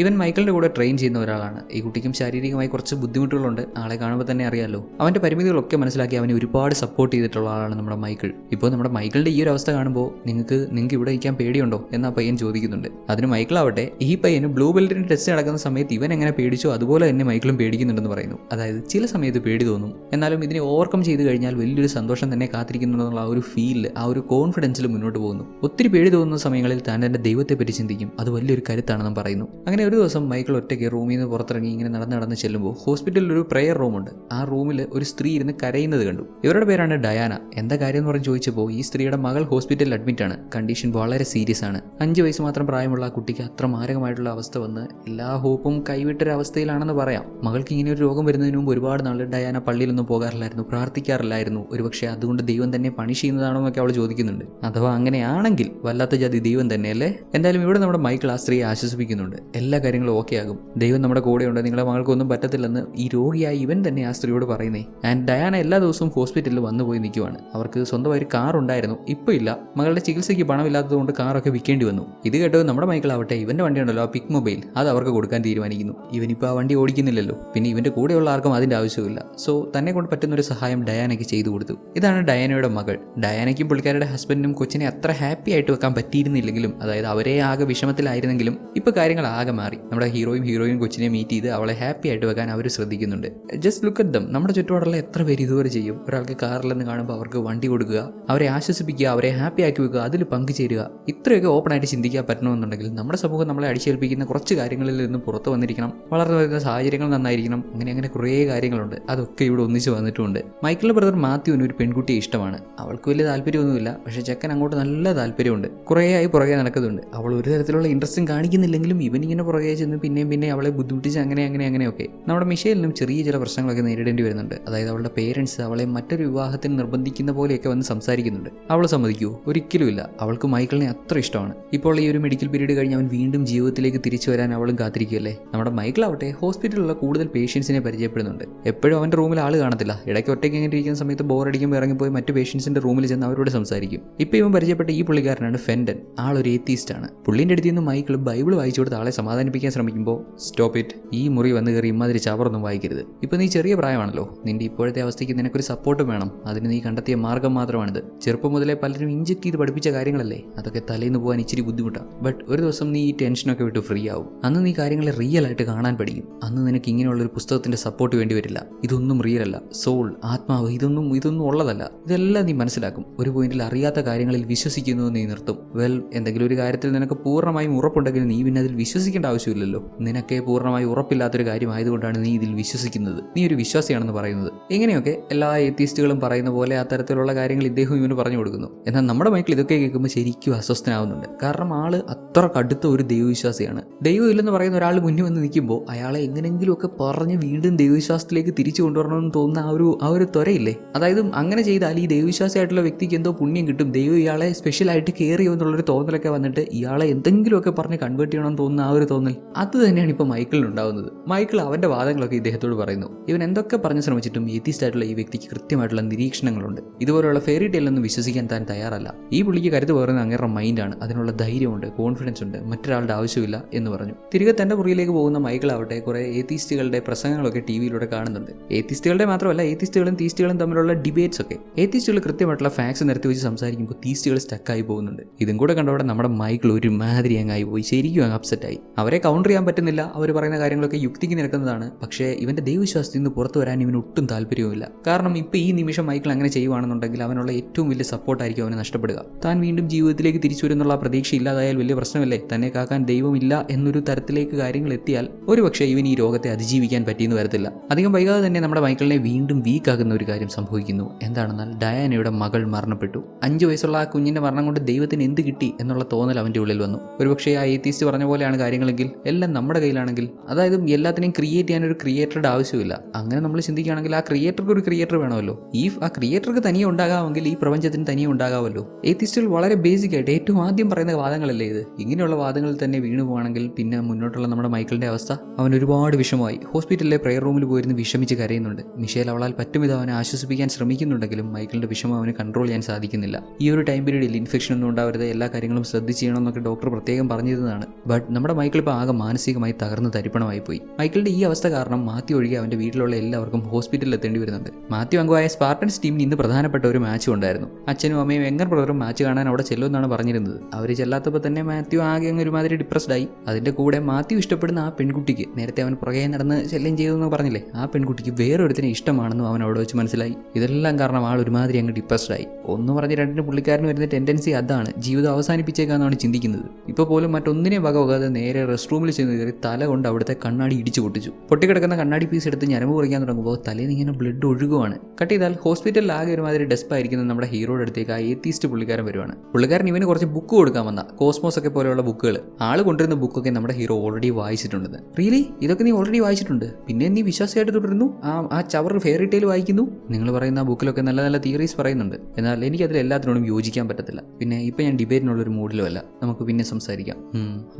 ഇവൻ മൈക്കിളിന്റെ കൂടെ ട്രെയിൻ ചെയ്യുന്ന ഒരാളാണ്. ഈ കുട്ടിക്കും ശാരീരികമായി കുറച്ച് ബുദ്ധിമുട്ടുകളുണ്ട്. ആളെ കാണുമ്പോൾ തന്നെ അറിയാലോ. അവന്റെ പരിമിതികളൊക്കെ മനസ്സിലാക്കി അവനെ ഒരുപാട് സപ്പോർട്ട് ചെയ്തിട്ടുള്ള ആളാണ് നമ്മുടെ മൈക്കിൾ. ഇപ്പോൾ നമ്മുടെ മൈക്കിളിന്റെ ഈ ഒരു അവസ്ഥ കാണുമ്പോൾ നിങ്ങൾക്ക് നിങ്ങൾക്ക് ഇവിടെ ഇരിക്കാൻ പേടിയുണ്ടോ എന്ന് ആ പയ്യൻ ചോദിക്കുന്നുണ്ട്. അതിന് മൈക്കിൾ ആവട്ടെ ഈ പയ്യന് ബ്ലൂ ബെൽറ്റിന് ടെസ്റ്റ് നടക്കുന്ന സമയത്ത് ഇവൻ എങ്ങനെ പേടിച്ചോ അതുപോലെ തന്നെ മൈക്കിളും പേടിക്കുന്നുണ്ടെന്ന് പറയുന്നു. അതായത് ചില സമയത്ത് പേടി തോന്നും. എന്നാലും ഇതിനെ ഓവർകം ചെയ്ത് കഴിഞ്ഞാൽ വലിയൊരു സന്തോഷം തന്നെ കാത്തിരിക്കുന്നുണ്ടെന്നുള്ള ആ ഒരു ഫീലിൽ ആ ഒരു കോൺഫിഡൻസിൽ മുന്നോട്ട് പോകുന്നു. ഒത്തിരി പേടി തോന്നുന്ന സമയങ്ങളിൽ താൻ തന്റെ ദൈവത്തെ പറ്റി ചിന്തിക്കും. അത് വലിയൊരു കരുത്താണെന്നും പറയുന്നു. അങ്ങനെ ദിവസം മൈക്കിൾ ഒറ്റയ്ക്ക് റൂമിൽ നിന്ന് പുറത്തിറങ്ങി ഇങ്ങനെ നടന്ന് നടന്ന് ചെല്ലുമ്പോൾ ഹോസ്പിറ്റലിൽ ഒരു പ്രെയർ റൂമുണ്ട് ആ റൂമിൽ ഒരു സ്ത്രീ ഇരുന്ന് കരയുന്നത് കണ്ടു. ഇവരുടെ പേരാണ് ഡയാന. എന്താ കാര്യം എന്ന് പറഞ്ഞ് ചോദിച്ചപ്പോൾ ഈ സ്ത്രീയുടെ മകൾ ഹോസ്പിറ്റലിൽ അഡ്മിറ്റ് ആണ്. കണ്ടീഷൻ വളരെ സീരിയസ് ആണ്. അഞ്ച് വയസ്സ് മാത്രം പ്രായമുള്ള ആ കുട്ടിക്ക് അത്ര മാരകമായിട്ടുള്ള അവസ്ഥ വന്ന് എല്ലാ ഹോപ്പും കൈവിട്ടൊരവസ്ഥയിലാണെന്ന് പറയാം. മകൾക്ക് ഇങ്ങനെ ഒരു രോഗം വരുന്നതിന് മുമ്പ് ഒരുപാട് നാൾ ഡയാന പള്ളിയിലൊന്നും പോകാറില്ലായിരുന്നു പ്രാർത്ഥിക്കാറില്ലായിരുന്നു. ഒരുപക്ഷെ അതുകൊണ്ട് ദൈവം തന്നെ പണി ചെയ്യുന്നതാണോ എന്നൊക്കെ അവൾ ചോദിക്കുന്നുണ്ട്. അഥവാ അങ്ങനെയാണെങ്കിൽ വല്ലാത്ത ജാതി ദൈവം തന്നെയല്ലേ എന്തായാലും ഇവിടെ നമ്മുടെ മൈക്കിൾ ആ സ്ത്രീയെ ആശ്വസിപ്പിക്കുന്നുണ്ട്. കാര്യങ്ങളും ഓക്കെ ആകും. ദൈവം നമ്മുടെ കൂടെ ഉണ്ട് നിങ്ങളെ മകൾക്കൊന്നും പറ്റത്തില്ലെന്ന് ഈ രോഗിയായ ഇവൻ തന്നെ ആ സ്ത്രീയോട് പറയുന്നേ. ആൻഡ് ഡയാന എല്ലാ ദിവസവും ഹോസ്പിറ്റലിൽ വന്നു പോയി നിൽക്കുവാണ് അവർക്ക് സ്വന്തമായി ഒരു കാർ ഉണ്ടായിരുന്നു. ഇപ്പോൾ ഇല്ല. മകളുടെ ചികിത്സയ്ക്ക് പണമില്ലാത്തതുകൊണ്ട് കാറൊക്കെ വിൽക്കേണ്ടി വന്നു. ഇത് കേട്ടത് നമ്മുടെ മൈക്കിൾ ഇവന്റെ വണ്ടി ഉണ്ടല്ലോ ആ പിക് മൊബൈൽ അത് അവർക്ക് കൊടുക്കാൻ തീരുമാനിക്കുന്നു. ഇവനിപ്പോൾ ആ വണ്ടി ഓടിക്കുന്നില്ലല്ലോ. പിന്നെ ഇവന്റെ കൂടെയുള്ള ആർക്കും അതിന്റെ ആവശ്യമില്ല സോ തന്നെ കൊണ്ട് പറ്റുന്ന ഒരു സഹായം ഡയാനയ്ക്ക് ചെയ്തു കൊടുത്തു. ഇതാണ് ഡയാനയുടെ മകൾ. ഡയാനയ്ക്കും പുള്ളിക്കാരുടെ ഹസ്ബൻഡിനും കൊച്ചിനെ അത്ര ഹാപ്പി ആയിട്ട് വെക്കാൻ പറ്റിയിരുന്നില്ലെങ്കിലും അതായത് അവരെ ആകെ വിഷമത്തിലായിരുന്നെങ്കിലും ഇപ്പോൾ കാര്യങ്ങൾ ആകെ മാറി. നമ്മുടെ ഹീറോയും ഹീറോയും കൊച്ചിനെ മീറ്റ് ചെയ്ത് അവളെ ഹാപ്പി ആയിട്ട് വെക്കാൻ അവർ ശ്രദ്ധിക്കുന്നുണ്ട്. ജസ്റ്റ് ലുക്ക് അറ്റ് ദം നമ്മുടെ ചുറ്റുപാടുള്ള എത്ര പേര് ഇതുവരെ ചെയ്യും? ഒരാൾക്ക് കാറിലെന്ന് കാണുമ്പോൾ അവർക്ക് വണ്ടി കൊടുക്കുക അവരെ ആശ്വസിപ്പിക്കുക അവരെ ഹാപ്പി ആക്കി വെക്കുക അതിൽ പങ്കുചേരുക. ഇത്രയൊക്കെ ഓപ്പൺ ആയിട്ട് ചിന്തിക്കാൻ പറ്റണമെന്നുണ്ടെങ്കിൽ നമ്മുടെ സമൂഹം നമ്മളെ അടിച്ചേൽപ്പിക്കുന്ന കുറച്ച് കാര്യങ്ങളിൽ നിന്ന് പുറത്തു വന്നിരിക്കണം. വളർന്നു വരുന്ന സാഹചര്യങ്ങൾ നന്നായിരിക്കണം. അങ്ങനെ അങ്ങനെ കുറേ കാര്യങ്ങളുണ്ട്. അതൊക്കെ ഇവിടെ ഒന്നിച്ച് വന്നിട്ടുമുണ്ട് മൈക്കിളിന്റെ ബ്രദർ മാത്യുവിന് ഒരു പെൺകുട്ടിയെ ഇഷ്ടമാണ്. അവൾക്ക് വലിയ താല്പര്യമൊന്നുമില്ല. പക്ഷേ ചെക്കൻ അങ്ങോട്ട് നല്ല താല്പര്യമുണ്ട്. കുറേ ആയി പുറകെ നടക്കുന്നുണ്ട്. അവൾ ഒരു തരത്തിലുള്ള ഇൻട്രസ്റ്റും കാണിക്കുന്നില്ലെങ്കിലും ഇവനിങ്ങനെ പുറകെ ചെന്ന് പിന്നെയും പിന്നെ അവളെ ബുദ്ധിമുട്ടിച്ച് അങ്ങനെ അങ്ങനെ അങ്ങനെയൊക്കെ നമ്മുടെ മിഷേലിനും ചെറിയ ചില പ്രശ്നങ്ങളൊക്കെ നേരിടേണ്ടി വരുന്നുണ്ട്. അതായത് അവളുടെ പേരൻസ് അവളെ മറ്റൊരു വിവാഹത്തിന് നിർബന്ധിക്കുന്ന പോലെയൊക്കെ വന്ന് സംസാരിക്കുന്നുണ്ട്. അവൾ സമ്മതിക്കുമോ ഒരിക്കലുമില്ല അവൾക്ക് മൈക്കിളിനെ അത്ര ഇഷ്ടമാണ്. ഇപ്പോൾ ഈ ഒരു മെഡിക്കൽ പീരീഡ് കഴിഞ്ഞ് അവൻ വീണ്ടും ജീവിതത്തിലേക്ക് തിരിച്ചു വരാൻ അവളും കാത്തിരിക്കുകയല്ലേ? നമ്മുടെ മൈക്കിൾ ആവട്ടെ ഹോസ്പിറ്റലിലുള്ള കൂടുതൽ പേഷ്യൻസിനെ പരിചയപ്പെടുന്നുണ്ട്. എപ്പോഴും അവന്റെ റൂമിൽ ആൾ കാണത്തില്ല. ഇടയ്ക്ക് ഒറ്റയ്ക്ക് ഇങ്ങനെ ഇരിക്കുന്ന സമയത്ത് ബോറടിക്കുമ്പോൾ ഇറങ്ങിപ്പോയി മറ്റു പേഷ്യൻസിന്റെ റൂമിൽ ചെന്ന് അവരോട് സംസാരിക്കും. ഇപ്പോൾ ഇവൻ പരിചയപ്പെട്ട ഈ പുള്ളിക്കാരനാണ് ഫെൻഡൻ. ആളൊരു ഏത്തീസ്റ്റ് ആണ്. പുള്ളിന്റെ അടുത്ത് നിന്ന് മൈക്കിൾ ബൈബിൾ വായിച്ചു കൊടുത്ത് ആളെ സമാധാനിപ്പിക്കാൻ ശ്രമിക്കുമ്പോൾ സ്റ്റോപ്പ് ഇറ്റ്. ഈ മുറി വന്ന് കയറി ഇമാതിരി ചവറൊന്നും വായിക്കരുത്. ഇപ്പം നീ ചെറിയ പ്രായമാണല്ലോ. നിന്റെ ഇപ്പോഴത്തെ അവസ്ഥയ്ക്ക് നിനക്കൊരു സപ്പോർട്ട് വേണം. അതിന് നീ കണ്ടെത്തിയ മാർഗം മാത്രമാണിത്. ചെറുപ്പം മുതലേ പലരും ഇഞ്ചക്ട് ചെയ്ത് പഠിപ്പിച്ച കാര്യങ്ങളല്ലേ? അതൊക്കെ തലേന്ന് പോകാൻ ഇച്ചിരി ബുദ്ധിമുട്ടാണ് ബട്ട് ഒരു ദിവസം നീ ഈ ടെൻഷനൊക്കെ വിട്ട് ഫ്രീ ആവും. അന്ന് നീ കാര്യങ്ങളെ റിയൽ ആയിട്ട് കാണാൻ പഠിക്കും. അന്ന് നിനക്ക് ഇങ്ങനെയുള്ള ഒരു പുസ്തകത്തിന്റെ സപ്പോർട്ട് വേണ്ടി വരില്ല ഇതൊന്നും റിയൽ അല്ല. സോൾ ആത്മാവ് ഇതൊന്നും ഇതൊന്നും ഉള്ളതല്ല. ഇതെല്ലാം നീ മനസ്സിലാക്കും. ഒരു പോയിന്റിൽ അറിയാത്ത കാര്യങ്ങളിൽ വിശ്വസിക്കുന്നു നീ നിർത്തും. വെൽ എന്തെങ്കിലും ഒരു കാര്യത്തിൽ നിനക്ക് പൂർണമായും ഉറപ്പുണ്ടെങ്കിൽ നീ പിന്നെ അതിൽ വിശ്വസിക്കേണ്ട ആവശ്യമില്ലല്ലോ. നിനക്കേ പൂർണമായി ഉറപ്പില്ലാത്തൊരു കാര്യമായതുകൊണ്ടാണ് നീ ഇതിൽ വിശ്വസിക്കുന്നത്. നീ ഒരു വിശ്വാസിയാണെന്ന് പറയുന്നത്. ഇങ്ങനെയൊക്കെ എല്ലാ എത്തിയിസ്റ്റുകളും പറയുന്ന പോലെ അത്തരത്തിലുള്ള കാര്യങ്ങൾ ഇദ്ദേഹം ഇവന് പറഞ്ഞു കൊടുക്കുന്നു. എന്നാൽ നമ്മുടെ മൈക്കിൾ ഇതൊക്കെ കേൾക്കുമ്പോൾ ശരിക്കും അസ്വസ്ഥനാവുന്നുണ്ട്. കാരണം ആൾ അത്ര കടുത്ത ഒരു ദൈവവിശ്വാസിയാണ്. ദൈവം ഇല്ലെന്ന് പറയുന്ന ഒരാൾ മുന്നിൽ വന്ന് നിൽക്കുമ്പോൾ അയാളെ എങ്ങനെയെങ്കിലുമൊക്കെ പറഞ്ഞ് വീണ്ടും ദൈവവിശ്വാസത്തിലേക്ക് തിരിച്ചു കൊണ്ടുവരണമെന്ന് തോന്നുന്ന ആ ഒരു ആ ഒരു ത്വരയില്ലേ? അതായത് അങ്ങനെ ചെയ്താൽ ഈ ദൈവവിശ്വാസിയായിട്ടുള്ള വ്യക്തിക്ക് എന്തോ പുണ്യം കിട്ടും. ദൈവം ഇയാളെ സ്പെഷ്യലായിട്ട് കെയർ ചെയ്യുമെന്നുള്ളൊരു തോന്നലൊക്കെ വന്നിട്ട് ഇയാളെ എന്തെങ്കിലുമൊക്കെ പറഞ്ഞ് കൺവേർട്ട് ചെയ്യണമെന്ന് തോന്നുന്ന ആ ഒരു തോന്നൽ അത് തന്നെയാണ് ഇപ്പോൾ മൈക്കിളിന് ഉണ്ടാവുന്നത്. മൈക്കിൾ അവന്റെ വാദങ്ങളൊക്കെ ഇദ്ദേഹത്തോട് പറയുന്നു. ഇവൻ എന്തൊക്കെ പറഞ്ഞു ശ്രമിച്ചിട്ടും എത്തിസ്റ്റ് ആയിട്ടുള്ള ഈ വ്യക്തിക്ക് കൃത്യമായിട്ടുള്ള നിരീക്ഷണങ്ങളുണ്ട്. ഇതുപോലുള്ള ഫെയറി ടെയിലൊന്നും വിശ്വസിക്കാൻ താൻ തയ്യാറല്ല. ഈ പുള്ളിക്ക് കരുത്ത് പകരുന്ന അങ്ങേറെ മൈൻഡാണ് അതിനുള്ള ധൈര്യമുണ്ട് കോൺഫിഡൻസ് ഉണ്ട് മറ്റൊരാളുടെ ആവശ്യമില്ല എന്ന് പറഞ്ഞു. തിരികെ തന്റെ മുറിയിലേക്ക് പോകുന്ന മൈക്കിൾ ആവട്ടെ കുറെ ഏത്തിസ്റ്റുകളുടെ പ്രസംഗങ്ങളൊക്കെ ടി വിയിലൂടെ കാണുന്നുണ്ട്. ഏത്തിസ്റ്റുകളുടെ മാത്രമല്ല ഏത്തിസ്റ്റുകളും തീസ്റ്റുകളും തമ്മിലുള്ള ഡിബേറ്റ്സ് ഒക്കെ. ഏത്തിസ്റ്റുകൾ കൃത്യമായിട്ടുള്ള ഫാക്സ് നിരത്തി വെച്ച് സംസാരിക്കുമ്പോൾ തീസ്റ്റുകൾ സ്റ്റക്കായി പോകുന്നുണ്ട്. ഇതും കൂടെ കണ്ടവിടെ നമ്മുടെ മൈക്കിൾ ഒരു മാതിരി അങ്ങായി പോയി. ശരിക്കും അങ്ങ് അപ്സെറ്റ് ആയി. അവരെ കൗണ്ടർ ചെയ്യാൻ പറ്റുന്നില്ല. അവർ പറയുന്ന കാര്യങ്ങളൊക്കെ യുക്തിക്ക് നിരക്കുന്നതാണ്. പക്ഷേ ഇവന്റെ ദൈവവിശ്വാസത്തിൽ നിന്ന് പുറത്തു വരാൻ ഇവന് ഒട്ടും താല്പര്യവുമില്ല. കാരണം ഇപ്പൊ ഈ നിമിഷം മൈക്കിൾ അങ്ങനെ ചെയ്യുവാണെന്നുണ്ടെങ്കിൽ അവനുള്ള ഏറ്റവും വലിയ സപ്പോർട്ടായിരിക്കും അവന് നഷ്ടപ്പെടുക. താൻ വീണ്ടും ജീവിതത്തിലേക്ക് തിരിച്ചു വരുന്നുള്ള പ്രതീക്ഷ ഇല്ലാതായാൽ വലിയ പ്രശ്നമല്ലേ? തന്നെ കാക്കാൻ ദൈവമില്ല എന്നൊരു തരത്തിലേക്ക് കാര്യങ്ങൾ എത്തിയാൽ ഒരുപക്ഷെ ഇവൻ ഈ രോഗത്തെ അതിജീവിക്കാൻ പറ്റിയെന്ന് വരത്തില്ല. അധികം വൈകാതെ തന്നെ നമ്മുടെ മൈക്കിളിനെ വീണ്ടും വീക്ക് ആകുന്ന ഒരു കാര്യം സംഭവിക്കുന്നു. എന്താണെന്നാൽ ഡയാനയുടെ മകൾ മരണപ്പെട്ടു. അഞ്ചു വയസ്സുള്ള ആ കുഞ്ഞിന്റെ മരണം കൊണ്ട് ദൈവത്തിന് എന്ത് കിട്ടി എന്നുള്ള തോന്നൽ അവന്റെ ഉള്ളിൽ വന്നു. ഒരുപക്ഷെ ആ ഏത്തീസ്റ്റ് പറഞ്ഞ പോലെയാണ് കാര്യങ്ങളെങ്കിൽ എല്ലാം നമ്മുടെ കയ്യിലാണെങ്കിൽ അതായത് എല്ലാത്തിനെയും ക്രിയേറ്റ് ചെയ്യാൻ ഒരു ക്രിയേറ്ററുടെ ആവശ്യമില്ല. അങ്ങനെ നമ്മൾ ചിന്തിക്കുകയാണെങ്കിൽ ആ ക്രിയേറ്റർക്ക് ഒരു ക്രിയേറ്റർ വേണമല്ലോ. ഈ ആ ക്രിയേറ്റർക്ക് തനിയെ ഉണ്ടാകാമെങ്കിൽ ഈ പ്രപഞ്ചത്തിന് തനിയെ ഉണ്ടാകാമല്ലോ. ഏത്തിസ്റ്റുകൾ വളരെ ബേസിക് ആയിട്ട് ഏറ്റവും ആദ്യം പറയുന്ന വാദങ്ങളല്ലേ ഇത്. ഇങ്ങനെയുള്ള വാദങ്ങളിൽ തന്നെ വീണു പോകണമെങ്കിൽ പിന്നെ മുന്നോട്ടുള്ള നമ്മുടെ മൈക്കിളിന്റെ അവസ്ഥ അവൻ ഒരുപാട് വിഷമമായി. ഹോസ്പിറ്റലിലെ പ്രെയർ റൂമിൽ പോയിരുന്ന് വിഷമിച്ച് കരയുന്നുണ്ട്. മിഷേൽ അവളാൽ പറ്റും ഇത് അവനെ ആശ്വസിപ്പിക്കാൻ ശ്രമിക്കുന്നുണ്ടെങ്കിലും മൈക്കിളിന്റെ വിഷമം അവന് കൺട്രോൾ ചെയ്യാൻ സാധിക്കുന്നില്ല. ഈ ഒരു ടൈം പീരീഡിൽ ഇൻഫെക്ഷൻ ഒന്നും ഉണ്ടാവരുത് എല്ലാ കാര്യങ്ങളും ശ്രദ്ധിച്ച് ചെയ്യണമെന്നൊക്കെ ഡോക്ടർ പ്രത്യേകം പറഞ്ഞിരുന്നതാണ്. ബട്ട് നമ്മുടെ മൈക്കിൾ ഇപ്പോൾ ആകെ മാനസികമായി തകർന്ന് തരിപ്പണമായി പോയി. മൈക്കിളിന്റെ ഈ അവസ്ഥ കാരണം മാത്യു ഒഴികെ അവന്റെ വീട്ടിലുള്ള എല്ലാവർക്കും ഹോസ്പിറ്റലിൽ എത്തേണ്ടി വരുന്നുണ്ട്. മാത്യു അംഗമായ സ്പാർട്ടൻസ് ടീമിന് ഇന്ന് പ്രധാനപ്പെട്ട ഒരു മാച്ചും ഉണ്ടായിരുന്നു. അച്ഛനും അമ്മയും എങ്ങർ ബ്രദറും മാച്ച് കാണാൻ അവിടെ ചെല്ലുമെന്നാണ് പറഞ്ഞിരുന്നത്. അവർ ചെല്ലാത്തപ്പോൾ തന്നെ മാത്യു ആകെ അങ്ങ് ഒരുമാതിരി ഡിപ്രസ്ഡ് ആയി അതിന്റെ കൂടെ മാത്യു ഇഷ്ടപ്പെടുന്ന ആ പെൺകുട്ടിക്ക് നേരത്തെ അവൻ പുറകെ നടന്ന് ശല്യം ചെയ്തെന്ന് പറഞ്ഞില്ലേ? ആ പെൺകുട്ടിക്ക് വേറൊരുത്തിനെ ഇഷ്ടമാണെന്നും അവൻ അവിടെ വെച്ച് മനസ്സിലായി. ഇതെല്ലാം കാരണം ആൾ ഒരുമാതിരി അങ്ങ് ഡിപ്രസ്ഡ് ആയി ഒന്ന് പറഞ്ഞ് രണ്ടിന് പുള്ളിക്കാരന് വരുന്ന ടെൻഡൻസി അതാണ് ജീവിതം അവസാനിപ്പിച്ചേക്കാന്നാണ് ചിന്തിക്കുന്നത്. ഇപ്പോൾ പോലും മറ്റൊന്നിനെ വകവകാതെ നേരെ റെസ്റ്റ് റൂമിൽ ചെന്ന് കയറി തല കൊണ്ട് അവിടുത്തെ കണ്ണാടി ഇടിച്ചു പൊട്ടിച്ചു. പൊട്ടിക്കിടക്കുന്ന കണ്ണാടി പീസ് എടുത്ത് ഞരമ്പ് കുറിക്കാൻ തുടങ്ങുമ്പോൾ തലയിൽ ഇങ്ങനെ ബ്ലഡ് ഒഴുകുവാണ്. കട്ട് ചെയ്താൽ ഹോസ്പിറ്റലിൽ ആകെ ഒരുമാതിരി ഡെസ്പായിരിക്കുന്ന നമ്മുടെ ഹീറോയുടെ അടുത്തേക്ക് ആ ഏത്തീസ്റ്റ് പുള്ളിക്കാരൻ വരുവാണ്. പുള്ളിക്കാരൻ ഇവന് കുറച്ച് ബുക്ക് കൊടുക്കാൻ വന്ന. കോസ്മോസ് ഒക്കെ പോലെയുള്ള ബുക്കുകൾ ആൾ കൊണ്ടുവരുന്ന ബുക്കൊക്കെ നമ്മുടെ ഹീറോ ഓൾറെഡി വായിച്ചിട്ടുണ്ട് റിയലി ഇതൊക്കെ നീ ഓൾറെഡി വായിച്ചിട്ടുണ്ട്? പിന്നെ നീ വിശ്വാസമായിട്ട് തുടരുന്നു? ആ ആ ചവർ ഫെയറി ടൈൽ വായിക്കുന്നു? നിങ്ങൾ പറയുന്ന ആ ബുക്കിലൊക്കെ നല്ല നല്ല തിയറീസ് പറയുന്നുണ്ട്. എന്നാൽ എനിക്ക് അതിൽ എല്ലാത്തിനോടും യോജിക്കാൻ പറ്റത്തില്ല. പിന്നെ ഇപ്പൊ ഞാൻ ഡിബേറ്റിനുള്ള ഒരു മൂഡിലും അല്ല. നമുക്ക് പിന്നെ സംസാരിക്കാം.